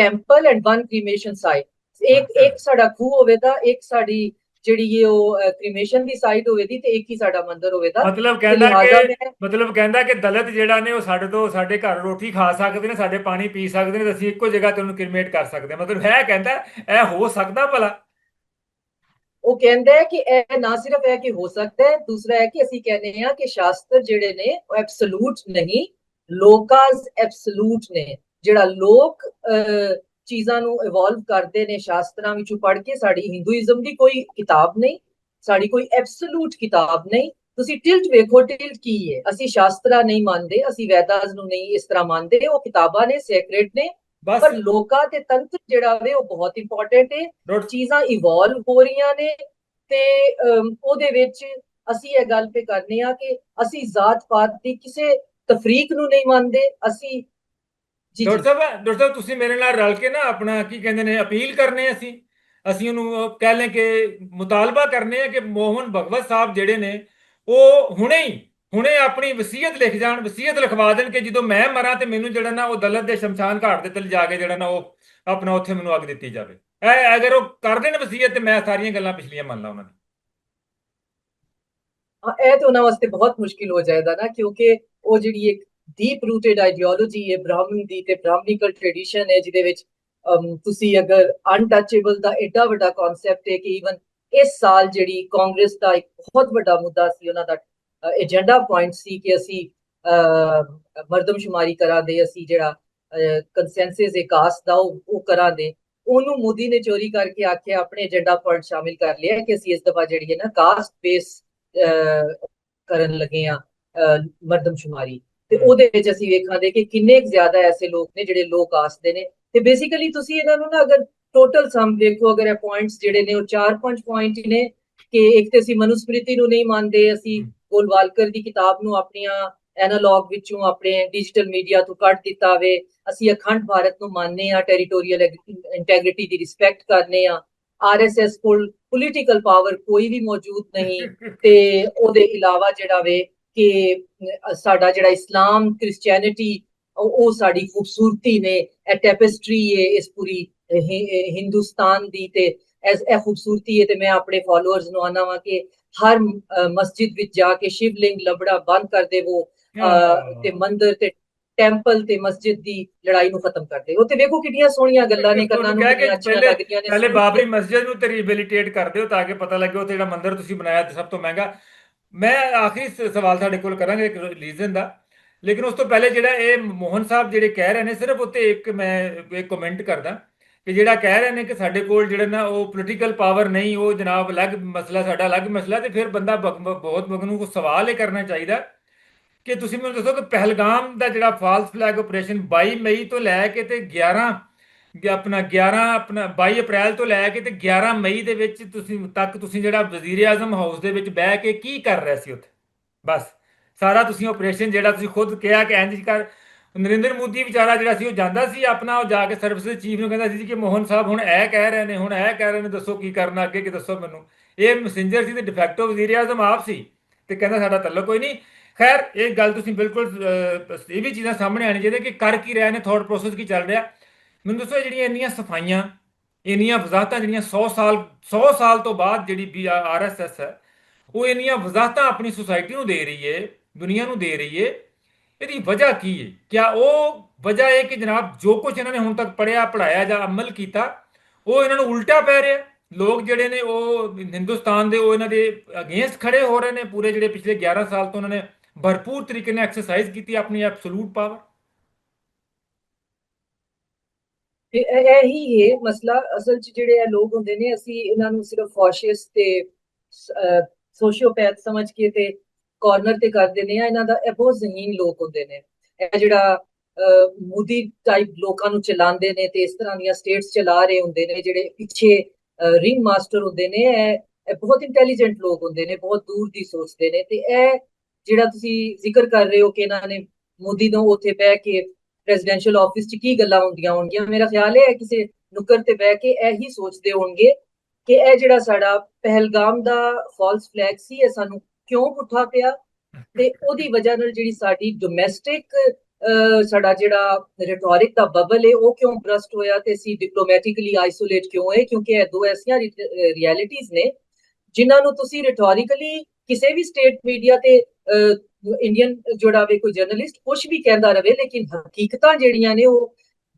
B: temple and one cremation site ਇੱਕ। ਇੱਕ ਸਾਡਾ ਖੂਹ ਹੋਵੇ ਤਾਂ ਇੱਕ ਸਾਡੀ ਜਿਹੜੀ ਇਹ ਉਹ ਕ੍ਰੀਮੇਸ਼ਨ ਦੀ ਸਾਈਡ ਹੋਵੇ ਦੀ ਤੇ ਇੱਕ ਹੀ ਸਾਡਾ ਮੰਦਿਰ ਹੋਵੇ ਦਾ
A: ਮਤਲਬ ਕਹਿੰਦਾ ਕਿ ਮਤਲਬ ਕਹਿੰਦਾ ਕਿ ਦਲਿਤ ਜਿਹੜਾ ਨੇ ਉਹ ਸਾਡੇ ਤੋਂ ਸਾਡੇ ਘਰ ਰੋਟੀ ਖਾ ਸਕਦੇ ਨੇ ਸਾਡੇ ਪਾਣੀ ਪੀ ਸਕਦੇ ਨੇ ਤੇ ਅਸੀਂ ਇੱਕੋ ਜਗ੍ਹਾ ਤੇ ਉਹਨੂੰ ਕ੍ਰਿਮੀਨੇਟ ਕਰ ਸਕਦੇ ਹਾਂ। ਮਤਲਬ ਹੈ ਕਹਿੰਦਾ ਇਹ ਹੋ ਸਕਦਾ ਭਲਾ?
B: ਉਹ ਕਹਿੰਦਾ ਹੈ ਕਿ ਇਹ ਨਾ ਸਿਰਫ ਹੈ ਕਿ ਹੋ ਸਕਦਾ ਹੈ ਦੂਸਰਾ ਹੈ ਕਿ ਅਸੀਂ ਕਹਿੰਦੇ ਹਾਂ ਕਿ ਸ਼ਾਸਤਰ ਜਿਹੜੇ ਨੇ ਉਹ ਐਬਸੋਲੂਟ ਨਹੀਂ ਲੋਕਾਸ ਐਬਸੋਲੂਟ ਨੇ। ਜਿਹੜਾ ਲੋਕ ਚੀਜ਼ਾਂ ਨੂੰ ਇਵੋਲਵ ਕਰਦੇ ਨੇ ਸ਼ਾਸਤਰਾਂ ਵਿੱਚੋਂ ਪੜ੍ਹ ਕੇ ਸਾਡੀ ਹਿੰਦੂਇਜ਼ਮ ਦੀ ਕੋਈ ਕਿਤਾਬ ਨਹੀਂ ਸਾਡੀ ਕੋਈ ਐਬਸੋਲੂਟ ਕਿਤਾਬ ਨਹੀਂ। ਤੁਸੀਂ ਟਿਲਟ ਵੇਖੋ ਟਿਲਟ ਕੀ ਹੈ ਅਸੀਂ ਸ਼ਾਸਤਰਾ ਨਹੀਂ ਮੰਨਦੇ ਅਸੀਂ ਵੈਦਾਸ ਨੂੰ ਨਹੀਂ ਇਸ ਤਰ੍ਹਾਂ ਮੰਨਦੇ ਉਹ ਕਿਤਾਬਾਂ ਨੇ ਸੈਕ੍ਰੇਟ ਨੇ। ਪਰ ਲੋਕਾਂ ਤੇ ਤੰਤਰ ਜਿਹੜਾ ਵੇ ਉਹ ਬਹੁਤ ਇੰਪੋਰਟੈਂਟ ਹੈ ਚੀਜ਼ਾਂ ਇਵੋਲਵ ਹੋ ਰਹੀਆਂ ਨੇ ਤੇ ਉਹਦੇ ਵਿੱਚ ਅਸੀਂ ਇਹ ਗੱਲ ਤੇ ਕਰਨੇ ਆ ਕਿ ਅਸੀਂ ਜ਼ਾਤ ਪਾਤ ਦੀ ਕਿਸੇ ਤਫਰੀਕ ਨੂੰ ਨਹੀਂ ਮੰਨਦੇ ਅਸੀਂ
A: ਡਾਕਟਰ ਸਾਹਿਬ ਡਾਕਟਰ ਸਾਹਿਬ ਤੁਸੀਂ ਮੇਰੇ ਨਾਲ ਰਲ ਕੇ ਨਾ ਆਪਣਾ ਕੀ ਕਹਿੰਦੇ ਨੇ ਅਪੀਲ ਕਰਨੇ ਅਸੀਂ। ਅਸੀਂ ਉਹਨੂੰ ਉਹ ਕਹਿ ਲੈ ਕਿ ਮੁਤਾਲਬਾ ਕਰਨੇ ਆ ਕਿ ਮੋਹਨ ਭਗਵਤ ਸਾਹਿਬ ਜਿਹੜੇ ਨੇ ਉਹ ਹੁਣੇ ਹੀ ਹੁਣੇ ਆਪਣੀ ਵਸੀਅਤ ਲਿਖ ਜਾਣ ਵਸੀਅਤ ਲਿਖਵਾ ਦੇਣ ਕਿ ਜਦੋਂ ਮੈਂ ਮਰਾਂ ਤੇ ਮੈਨੂੰ ਜਿਹੜਾ ਨਾ ਉਹ ਦਲਤ ਦੇ ਸ਼ਮਸ਼ਾਨ ਘਾਟ ਦੇ ਤਲ ਜਾ ਕੇ ਜਿਹੜਾ ਨਾ ਉਹ ਆਪਣਾ ਉੱਥੇ ਮੈਨੂੰ ਅੱਗ ਦਿੱਤੀ ਜਾਵੇ। ਇਹ ਅਗਰ ਉਹ ਕਰ ਦੇਣ ਵਸੀਅਤ ਤੇ ਮੈਂ ਸਾਰੀਆਂ ਗੱਲਾਂ ਪਿਛਲੀਆਂ ਮੰਨ ਲਾ ਉਹਨਾਂ ਦੀ।
B: ਇਹ ਤਾਂ ਉਹਨਾਂ ਵਾਸਤੇ ਬਹੁਤ ਮੁਸ਼ਕਿਲ ਹੋ ਜਾਏਗਾ ਨਾ ਕਿਉਂਕਿ ਉਹ ਜਿਹੜੀ ਇੱਕ ਡੀਪ ਰੂਟਡ ਆਈਡੀਓਲੋਜੀ ਹੈ ਬ੍ਰਾਹਮਣ ਦੀ ਤੇ ਬ੍ਰਾਹਮਣਿਕਲ ਟ੍ਰੈਡੀਸ਼ਨ ਹੈ, ਜਿਹਦੇ ਵਿੱਚ ਤੁਸੀਂ ਅਗਰ ਅਨਟੱਚੇਬਲ ਦਾ ਐਡਾ ਵੱਡਾ ਕਨਸੈਪਟ ਹੈ ਕਿ ਈਵਨ ਇਸ ਸਾਲ ਜਿਹੜੀ ਕਾਂਗਰਸ ਦਾ ਇੱਕ ਬਹੁਤ ਵੱਡਾ ਮੁੱਦਾ ਸੀ, ਉਹਨਾਂ ਦਾ ਏਜੰਡਾ ਪੁਆਇੰਟ ਸੀ ਕਿ ਅਸੀਂ ਮਰਦਮਸ਼ੁਮਾਰੀ ਕਰਾਂਦੇ ਅਸੀਂ ਜਿਹੜਾ ਕੰਸੈਂਸਸ ਹੈ ਕਾਸਟ ਦਾ ਉਹ ਉਹ ਕਰਾਂਦੇ ਉਹਨੂੰ ਮੋਦੀ ਨੇ ਚੋਰੀ ਕਰਕੇ ਆਖਿਆ, ਆਪਣੇ ਏਜੰਡਾ ਪੁਆਇੰਟ ਸ਼ਾਮਿਲ ਕਰ ਲਿਆ ਕਿ ਅਸੀਂ ਇਸ ਦਫਾ ਜਿਹੜੀ ਹੈ ਨਾ ਕਾਸਟ ਬੇਸ ਕਰਨ ਲੱਗੇ ਆ ਮਰਦਮਸ਼ੁਮਾਰੀ ਤੇ ਉਹਦੇ ਵਿੱਚ ਅਸੀਂ ਵੇਖਾਂਗੇ ਕਿ ਕਿੰਨੇ ਜ਼ਿਆਦਾ ਐਸੇ ਲੋਕ ਨੇ ਜਿਹੜੇ ਲੋਕ ਕਾਸਟ ਦੇ ਨੇ। ਤੇ ਬੇਸਿਕਲੀ ਤੁਸੀਂ ਇਹਨਾਂ ਨੂੰ ਨਾ ਅਗਰ ਟੋਟਲ ਸਮ ਦੇਖੋ ਅਗਰ ਇਹ ਪੁਆਇੰਟਸ ਜਿਹੜੇ ਨੇ ਉਹ 4-5 ਪੁਆਇੰਟ ਹੀ ਨੇ ਕਿ ਇੱਕ ਤੇ ਅਸੀਂ ਮਨੁਸਮ੍ਰਿਤੀ ਨੂੰ ਨਹੀਂ ਮੰਨਦੇ ਅਸੀਂ ਗੋਲਵਾਲਕਰ ਦੀ ਕਿਤਾਬ ਨੂੰ ਆਪਣੀਆਂ ਐਨਾਲੌਗ ਵਿੱਚੋਂ ਆਪਣੇ ਡਿਜੀਟਲ ਮੀਡੀਆ ਤੋਂ ਕੱਢ ਦਿੱਤਾ ਵੇ। ਅਸੀਂ ਅਖੰਡ ਭਾਰਤ ਨੂੰ ਮੰਨਦੇ ਆ ਟੈਰੀਟੋਰੀਅਲ ਇੰਟੈਗ੍ਰਿਟੀ ਦੀ ਰਿਸਪੈਕਟ ਕਰਨੇ ਆ ਆਰਐਸਐਸ ਕੋਲ ਪੋਲੀਟੀਕਲ ਪਾਵਰ ਕੋਈ ਵੀ ਮੌਜੂਦ ਨਹੀਂ ਤੇ ਉਹਦੇ ਇਲਾਵਾ ਜਿਹੜਾ ਵੇ ਕਿ ਸਾਡਾ ਜਿਹੜਾ ਇਸਲਾਮ ਕ੍ਰਿਸਚੀਅਨਿਟੀ ਉਹ ਸਾਡੀ ਖੂਬਸੂਰਤੀ ਨੇ ਇਹ ਟੈਪੈਸਟਰੀ ਹੈ ਇਸ ਪੂਰੀ ਹਿੰਦੁਸਤਾਨ ਦੀ ਤੇ ਇਹ ਖੂਬਸੂਰਤੀ ਹੈ ਤੇ ਮੈਂ ਆਪਣੇ ਫਾਲੋਅਰਸ ਨੂੰ ਆਨਾ ਵਾਂ ਕਿ ਹਰ ਮਸਜਿਦ ਵਿੱਚ ਜਾ ਕੇ ਸ਼ਿਵਲਿੰਗ ਲੱਭੜਾ ਬੰਦ ਕਰ ਦੇਵੋ ਤੇ ਮੰਦਿਰ ਤੇ ਟੈਂਪਲ ਤੇ ਮਸਜਿਦ ਦੀ ਲੜਾਈ ਨੂੰ ਖਤਮ ਕਰ ਦੇਵੋ ਤੇ ਵੇਖੋ ਕਿੰਨੀਆਂ ਸੋਹਣੀਆਂ ਗੱਲਾਂ ਨੇ ਕੰਨਾਂ ਨੂੰ ਅੱਛੀਆਂ ਲੱਗਦੀਆਂ ਨੇ
A: ਪਹਿਲੇ ਬਾਬਰੀ। ਮਸਜਿਦ ਨੂੰ ਤੇ ਰਿਹੈਬਿਲਿਟੇਟ ਕਰ ਦਿਓ ਤਾਂ ਕਿ ਪਤਾ ਲੱਗੇ ਉੱਥੇ ਜਿਹੜਾ ਮੰਦਿਰ ਤੁਸੀਂ ਬਣਾਇਆ ਸਭ ਤੋਂ ਮਹਿੰਗਾ ਮੈਂ ਆਖਰੀ ਸ- ਸਵਾਲ ਤੁਹਾਡੇ ਕੋਲ ਕਰਾਂਗੇ ਇੱਕ ਰਿਲੀਜਨ ਦਾ। ਲੇਕਿਨ ਉਸ ਤੋਂ ਪਹਿਲੇ ਜਿਹੜਾ ਇਹ ਮੋਹਨ ਸਾਹਿਬ ਜਿਹੜੇ ਕਹਿ ਰਹੇ ਨੇ, ਸਿਰਫ ਉੱਤੇ ਇੱਕ ਮੈਂ ਇੱਕ ਕਮੈਂਟ ਕਰਦਾ ਕਿ ਜਿਹੜਾ ਕਹਿ ਰਹੇ ਨੇ ਕਿ ਸਾਡੇ ਕੋਲ ਜਿਹੜਾ ਨਾ ਉਹ ਪੋਲੀਟੀਕਲ ਪਾਵਰ ਨਹੀਂ, ਉਹ ਜਨਾਬ ਅਲੱਗ ਮਸਲਾ, ਸਾਡਾ ਅਲੱਗ ਮਸਲਾ ਤੇ ਫਿਰ ਬੰਦਾ ਬਗ- ਬਹੁਤ ਮਗਨੂੰ ਕੋ ਸਵਾਲ ਇਹ ਕਰਨਾ ਚਾਹੀਦਾ ਕਿ ਤੁਸੀਂ ਮੈਨੂੰ ਦੱਸੋ ਕਿ ਪਹਿਲਗਾਮ ਦਾ ਜਿਹੜਾ ਫਾਲਸ ਫਲੈਗ ਆਪਰੇਸ਼ਨ 22 ਮਈ ਤੋਂ ਲੈ ਕੇ ਤੇ 11 ਆਪਣਾ 11 ਆਪਣਾ 22 ਅਪ੍ਰੈਲ ਤੋਂ ਲੈ ਕੇ ਤੇ 11 ਮਈ ਦੇ ਵਿੱਚ ਤੁਸੀਂ, ਤੱਕ ਤੁਸੀਂ ਜਿਹੜਾ ਵਜ਼ੀਰ ਆਜ਼ਮ ਹਾਊਸ ਦੇ ਵਿੱਚ ਬਹਿ ਕੇ ਕੀ ਕਰ ਰਹੇ ਸੀ ਉੱਥੇ? ਬਸ। ਸਾਰਾ ਤੁਸੀਂ ਆਪਰੇਸ਼ਨ ਜਿਹੜਾ ਤੁਸੀਂ ਖੁਦ ਕਿਹਾ ਕਿ ਇੰਜ ਕਰ, ਨਰਿੰਦਰ ਮੋਦੀ ਵਿਚਾਰਾ ਜਿਹੜਾ ਸੀ ਉਹ ਜਾਂਦਾ ਸੀ ਆਪਣਾ, ਉਹ ਜਾ ਕੇ ਸਰਵਿਸ ਚੀਫ ਨੂੰ ਕਹਿੰਦਾ ਸੀ ਕਿ ਮੋਹਨ ਸਾਹਿਬ ਹੁਣ ਇਹ ਕਹਿ ਰਹੇ ਨੇ, ਹੁਣ ਇਹ ਕਹਿ ਰਹੇ ਨੇ, ਦੱਸੋ ਕੀ ਕਰਨਾ, ਅੱਗੇ ਕਿ ਦੱਸੋ ਮੈਨੂੰ। ਇਹ ਮੈਸੇਂਜਰ ਸੀ ਤੇ ਡਿਫੈਕਟੋ ਵਜ਼ੀਰ ਆਜ਼ਮ ਆਪ ਸੀ ਤੇ ਕਹਿੰਦਾ ਸਾਡਾ ਤਾਲੁਕ ਕੋਈ ਨਹੀਂ। ਖੈਰ, ਇਹ ਗੱਲ ਤੁਸੀਂ ਬਿਲਕੁਲ ਇਹ ਵੀ ਚੀਜ਼ਾਂ ਸਾਹਮਣੇ ਆਣੀ ਚਾਹੀਦੀਆਂ ਕਿ ਕਰ ਕੀ ਰਹੇ ਨੇ ਥੋਟ ਪ੍ਰੋਸੈਸ ਕੀ ਚੱਲ ਰਿਹਾ। ਮੈਨੂੰ ਦੱਸੋ ਜਿਹੜੀਆਂ ਇੰਨੀਆਂ ਸਫਾਈਆਂ, ਇੰਨੀਆਂ ਵਜ਼ਾਹਤਾਂ ਜਿਹੜੀਆਂ 100 ਸਾਲ 100 ਸਾਲ ਤੋਂ ਬਾਅਦ ਜਿਹੜੀ ਵੀ ਆਰਐਸਐਸ ਹੈ, ਉਹ ਇੰਨੀਆਂ ਵਜ਼ਾਹਤਾਂ ਆਪਣੀ ਸੁਸਾਇਟੀ ਨੂੰ ਦੇ ਰਹੀ ਹੈ ਦੁਨੀਆ ਨੂੰ ਦੇ ਰਹੀ ਹੈ ਇਹਦੀ ਵਜ੍ਹਾ ਕੀ ਹੈ ਕਿਆ ਉਹ ਵਜ੍ਹਾ ਇਹ ਕਿ ਜਨਾਬ ਜੋ ਕੁਝ ਇਹਨਾਂ ਨੇ ਹੁਣ ਤੱਕ ਪੜਿਆ ਪੜਾਇਆ ਜਾਂ ਅਮਲ ਕੀਤਾ, ਉਹ ਇਹਨਾਂ ਨੂੰ ਉਲਟਾ ਪੈ ਰਿਹਾ? ਲੋਕ ਜਿਹੜੇ ਨੇ ਉਹ ਹਿੰਦੁਸਤਾਨ ਦੇ ਉਹ ਇਹਨਾਂ ਦੇ ਅਗੇਂਸਟ ਖੜੇ ਹੋ ਰਹੇ ਨੇ, ਪੂਰੇ ਜਿਹੜੇ ਪਿਛਲੇ 11 ਸਾਲ ਤੋਂ ਉਹਨਾਂ ਨੇ ਭਰਪੂਰ ਤਰੀਕੇ ਨਾਲ ਐਕਸਰਸਾਈਜ਼ ਕੀਤੀ, ਆਪਣੀ ਐਬਸੋਲੂਟ ਪਾਵਰ
B: ਤੇ ਇਹ ਹੀ ਹੈ ਮਸਲਾ ਅਸਲ 'ਚ ਜਿਹੜੇ ਇਹ ਲੋਕ ਹੁੰਦੇ ਨੇ, ਅਸੀਂ ਇਹਨਾਂ ਨੂੰ ਸਿਰਫ ਫਾਸ਼ਿਸਟ ਤੇ ਸੋਸ਼ੀਓਪੈਥ ਸਮਝ ਕੇ ਤੇ ਕਾਰਨਰ ਤੇ ਕਰ ਦਿੰਦੇ ਆ ਇਹਨਾਂ ਦਾ, ਇਹ ਬਹੁਤ ਜ਼ਹੀਨ ਲੋਕ ਹੁੰਦੇ ਨੇ। ਇਹ ਜਿਹੜਾ ਮੋਦੀ ਟਾਈਪ ਲੋਕਾਂ ਨੂੰ ਚਲਾਉਂਦੇ ਨੇ ਤੇ ਇਸ ਤਰ੍ਹਾਂ ਦੀਆਂ ਸਟੇਟਸ ਚਲਾ ਰਹੇ ਹੁੰਦੇ ਨੇ, ਜਿਹੜੇ ਪਿੱਛੇ ਰਿੰਗ ਮਾਸਟਰ ਹੁੰਦੇ ਨੇ, ਇਹ ਬਹੁਤ ਇੰਟੈਲੀਜੈਂਟ ਲੋਕ ਹੁੰਦੇ ਨੇ, ਬਹੁਤ ਦੂਰ ਦੀ ਸੋਚਦੇ ਨੇ। ਤੇ ਇਹ ਜਿਹੜਾ ਤੁਸੀਂ ਜ਼ਿਕਰ ਕਰ ਰਹੇ ਹੋ ਕਿ ਇਹਨਾਂ ਨੇ ਮੋਦੀ ਨੂੰ ਉੱਥੇ ਬਹਿ ਕੇ ਪ੍ਰੈਜ਼ੀਡੈਂਸ਼ੀਅਲ ਆਫਿਸ 'ਚ ਕੀ ਗੱਲਾਂ ਹੁੰਦੀਆਂ ਹੋਣਗੀਆਂ? ਮੇਰਾ ਖਿਆਲ ਹੈ ਕਿਸੇ ਨੁੱਕਰ ਤੇ ਬਹਿ ਕੇ ਇਹੀ ਸੋਚਦੇ ਹੋਣਗੇ ਕਿ ਇਹ ਜਿਹੜਾ ਸਾਡਾ ਪਹਿਲਗਾਮ ਦਾ ਫਾਲਸ ਫਲੈਗ ਸੀ, ਇਹ ਸਾਨੂੰ ਕਿਉਂ ਪੁੱਠਾ ਪਿਆ? ਤੇ ਉਹਦੀ ਵਜ੍ਹਾ ਨਾਲ ਜਿਹੜੀ ਸਾਡੀ ਡੋਮੈਸਟਿਕ ਸਾਡਾ ਜਿਹੜਾ ਰਿਟੋਰਿਕ ਦਾ ਬਬਲ ਹੈ ਉਹ ਕਿਉਂ ਬਰਸਟ ਹੋਇਆ ਤੇ ਅਸੀਂ ਡਿਪਲੋਮੈਟਿਕਲੀ ਆਈਸੋਲੇਟ ਕਿਉਂ ਹੋਏ? ਕਿਉਂਕਿ ਇਹ ਦੋ ਐਸੀਆਂ ਰਿਐਲਿਟੀਆਂ ਨੇ ਜਿਨ੍ਹਾਂ ਨੂੰ ਤੁਸੀਂ ਰਿਟੋਰਿਕਲੀ ਕਿਸੇ ਵੀ ਸਟੇਟ ਮੀਡੀਆ ਤੇ ਇੰਡੀਅਨ ਜਿਹੜਾ ਵੇ ਕੋਈ ਜਰਨਲਿਸਟ ਕੁਝ ਵੀ ਕਹਿੰਦਾ ਰਵੇ ਲੇਕਿਨ ਹਕੀਕਤਾਂ ਜਿਹੜੀਆਂ ਨੇ ਉਹ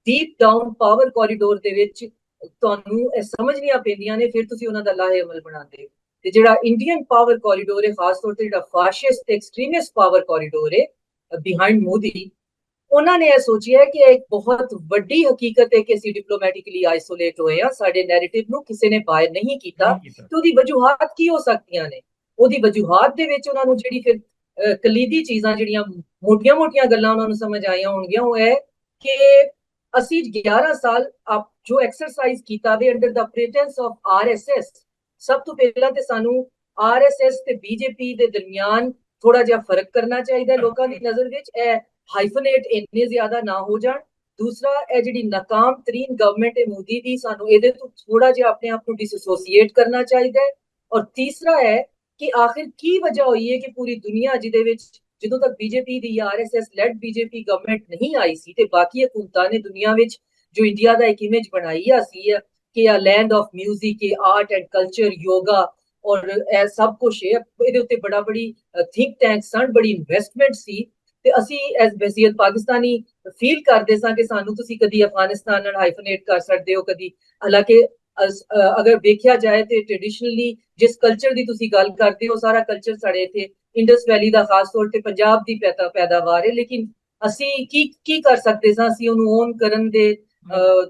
B: ਡੀਪ ਡਾਊਨ ਪਾਵਰ ਕੋਰੀਡੋਰ ਦੇ ਵਿੱਚ ਤੁਹਾਨੂੰ ਇਹ ਸਮਝਣੀਆਂ ਪੈਂਦੀਆਂ ਨੇ ਫਿਰ ਤੁਸੀਂ ਉਹਨਾਂ ਦਾ ਲਾਹੇ ਅਮਲ ਬਣਾਉਂਦੇ ਤੇ ਜਿਹੜਾ ਇੰਡੀਅਨ ਪਾਵਰ ਕੋਰੀਡੋਰ ਹੈ ਖਾਸ ਤੌਰ ਤੇ ਜਿਹੜਾ ਫਾਸ਼ਿਸਟ ਐਕਸਟ੍ਰੀਮਿਸਟ ਪਾਵਰ ਕੋਰੀਡੋਰ ਹੈ ਬਿਹਾਈਂਡ ਮੋਦੀ ਉਹਨਾਂ ਨੇ ਇਹ ਸੋਚਿਆ ਕਿ ਇੱਕ ਬਹੁਤ ਵੱਡੀ ਹਕੀਕਤ ਹੈ ਕਿ ਅਸੀਂ ਡਿਪਲੋਮੈਟਿਕਲੀ ਆਈਸੋਲੇਟ ਹੋਏ ਆ ਸਾਡੇ ਨੈਰੇਟਿਵ ਨੂੰ ਕਿਸੇ ਨੇ ਬਾਇਰ ਨਹੀਂ ਕੀਤਾ। ਤੇ ਉਹਦੀ ਵਜੂਹਾਤ ਕੀ ਹੋ ਸਕਦੀਆਂ ਨੇ? ਉਹਦੀ ਵਜੂਹਾਤ ਦੇ ਵਿੱਚ ਉਹਨਾਂ ਨੂੰ ਜਿਹੜੀ ਫਿਰ ਕਲੀਦੀ ਚੀਜ਼ਾਂ ਜਿਹੜੀਆਂ ਮੋਟੀਆਂ-ਮੋਟੀਆਂ ਗੱਲਾਂ ਉਹਨਾਂ ਨੂੰ ਸਮਝ ਆਈਆਂ ਹੋਣਗੀਆਂ, ਉਹ ਹੈ ਕਿ ਅਸੀਂ 11 ਸਾਲ ਆਪ ਜੋ ਐਕਸਰਸਾਈਜ਼ ਕੀਤਾ ਵੇ ਅੰਡਰ ਦਾ ਪ੍ਰੈਟੈਂਸ ਆਫ ਆਰਐਸਐਸ ਸਭ ਤੋਂ ਪਹਿਲਾਂ ਤੇ ਸਾਨੂੰ ਆਰਐਸਐਸ ਤੇ ਬੀਜੇਪੀ ਦੇ ਦਰਮਿਆਨ ਥੋੜਾ ਜਿਹਾ ਫ਼ਰਕ ਕਰਨਾ ਚਾਹੀਦਾ ਲੋਕਾਂ ਦੀ ਨਜ਼ਰ ਵਿੱਚ, ਇਹ ਹਾਈਫਨੇਟ ਇੰਨੇ ਜ਼ਿਆਦਾ ਨਾ ਹੋ ਜਾਣ। ਦੂਸਰਾ, ਇਹ ਜਿਹੜੀ ਨਾਕਾਮ ਤਰੀਨ ਗਵਰਨਮੈਂਟ ਹੈ ਮੋਦੀ ਦੀ, ਸਾਨੂੰ ਇਹਦੇ ਤੋਂ ਥੋੜਾ ਜਿਹਾ ਆਪਣੇ ਆਪ ਨੂੰ ਡਿਸਐਸੋਸੀਏਟ ਕਰਨਾ ਚਾਹੀਦਾ ਹੈ। ਔਰ ਤੀਸਰਾ ਹੈ ਕਿ ਆਖਿਰ ਕੀ ਵਜ੍ਹਾ ਹੋਈ ਹੈ ਕਿ ਪੂਰੀ ਦੁਨੀਆ ਜਿਹਦੇ ਵਿੱਚ ਜਦੋਂ ਤੱਕ ਬੀਜੇਪੀ ਦੀ ਆਰਐਸਐਸ ਲੈਡ ਬੀਜੇਪੀ ਗਵਰਨਮੈਂਟ ਨਹੀਂ ਆਈ ਸੀ ਤੇ ਬਾਕੀ ਹਕੂਮਤਾਂ ਨੇ ਦੁਨੀਆ ਵਿੱਚ ਜੋ ਇੰਡੀਆ ਦਾ ਇੱਕ ਇਮੇਜ ਬਣਾਈ ਆ ਸੀ ਕਿ ਆ ਲੈਂਡ ਆਫ 뮤직 ਹੈ ਆਰਟ ਐਂਡ ਕਲਚਰ ਯੋਗਾ ਔਰ ਇਹ ਸਭ ਕੁਝ ਹੈ ਇਹਦੇ ਉੱਤੇ ਬੜਾ ਬੜੀ ਥਿੰਕ ਟੈਂਕ ਸਨ, ਬੜੀ ਇਨਵੈਸਟਮੈਂਟ ਸੀ ਤੇ ਅਸੀਂ ਐਸ ਬਸੀਅਤ ਪਾਕਿਸਤਾਨੀ ਫੀਲ ਕਰਦੇ ਸਾਂ ਕਿ ਸਾਨੂੰ ਤੁਸੀਂ ਕਦੀ ਅਫਗਾਨਿਸਤਾਨ ਨਾਲ ਹਾਈਫਨੇਟ ਕਰ ਸਕਦੇ ਹੋ, ਕਦੀ ਹਾਲਾਂਕਿ ਅਗਰ ਵੇਖਿਆ ਜਾਏ ਤੇ ਟ੍ਰੈਡੀਸ਼ਨਲੀ ਜਿਸ ਕਲਚਰ ਦੀ ਤੁਸੀਂ ਗੱਲ ਕਰਦੇ ਹੋ, ਸਾਰਾ ਕਲਚਰ ਸਾਡੇ ਇੱਥੇ ਇੰਡਸ ਵੈਲੀ ਦਾ ਖਾਸ ਤੌਰ ਤੇ ਪੰਜਾਬ ਦੀ ਪੈਦਾਵਾਰ ਹੈ। ਲੇਕਿਨ ਅਸੀਂ ਕੀ ਕੀ ਕਰ ਸਕਦੇ ਸਾਂ? ਅਸੀਂ ਉਹਨੂੰ ਓਨ ਕਰਨ ਦੇ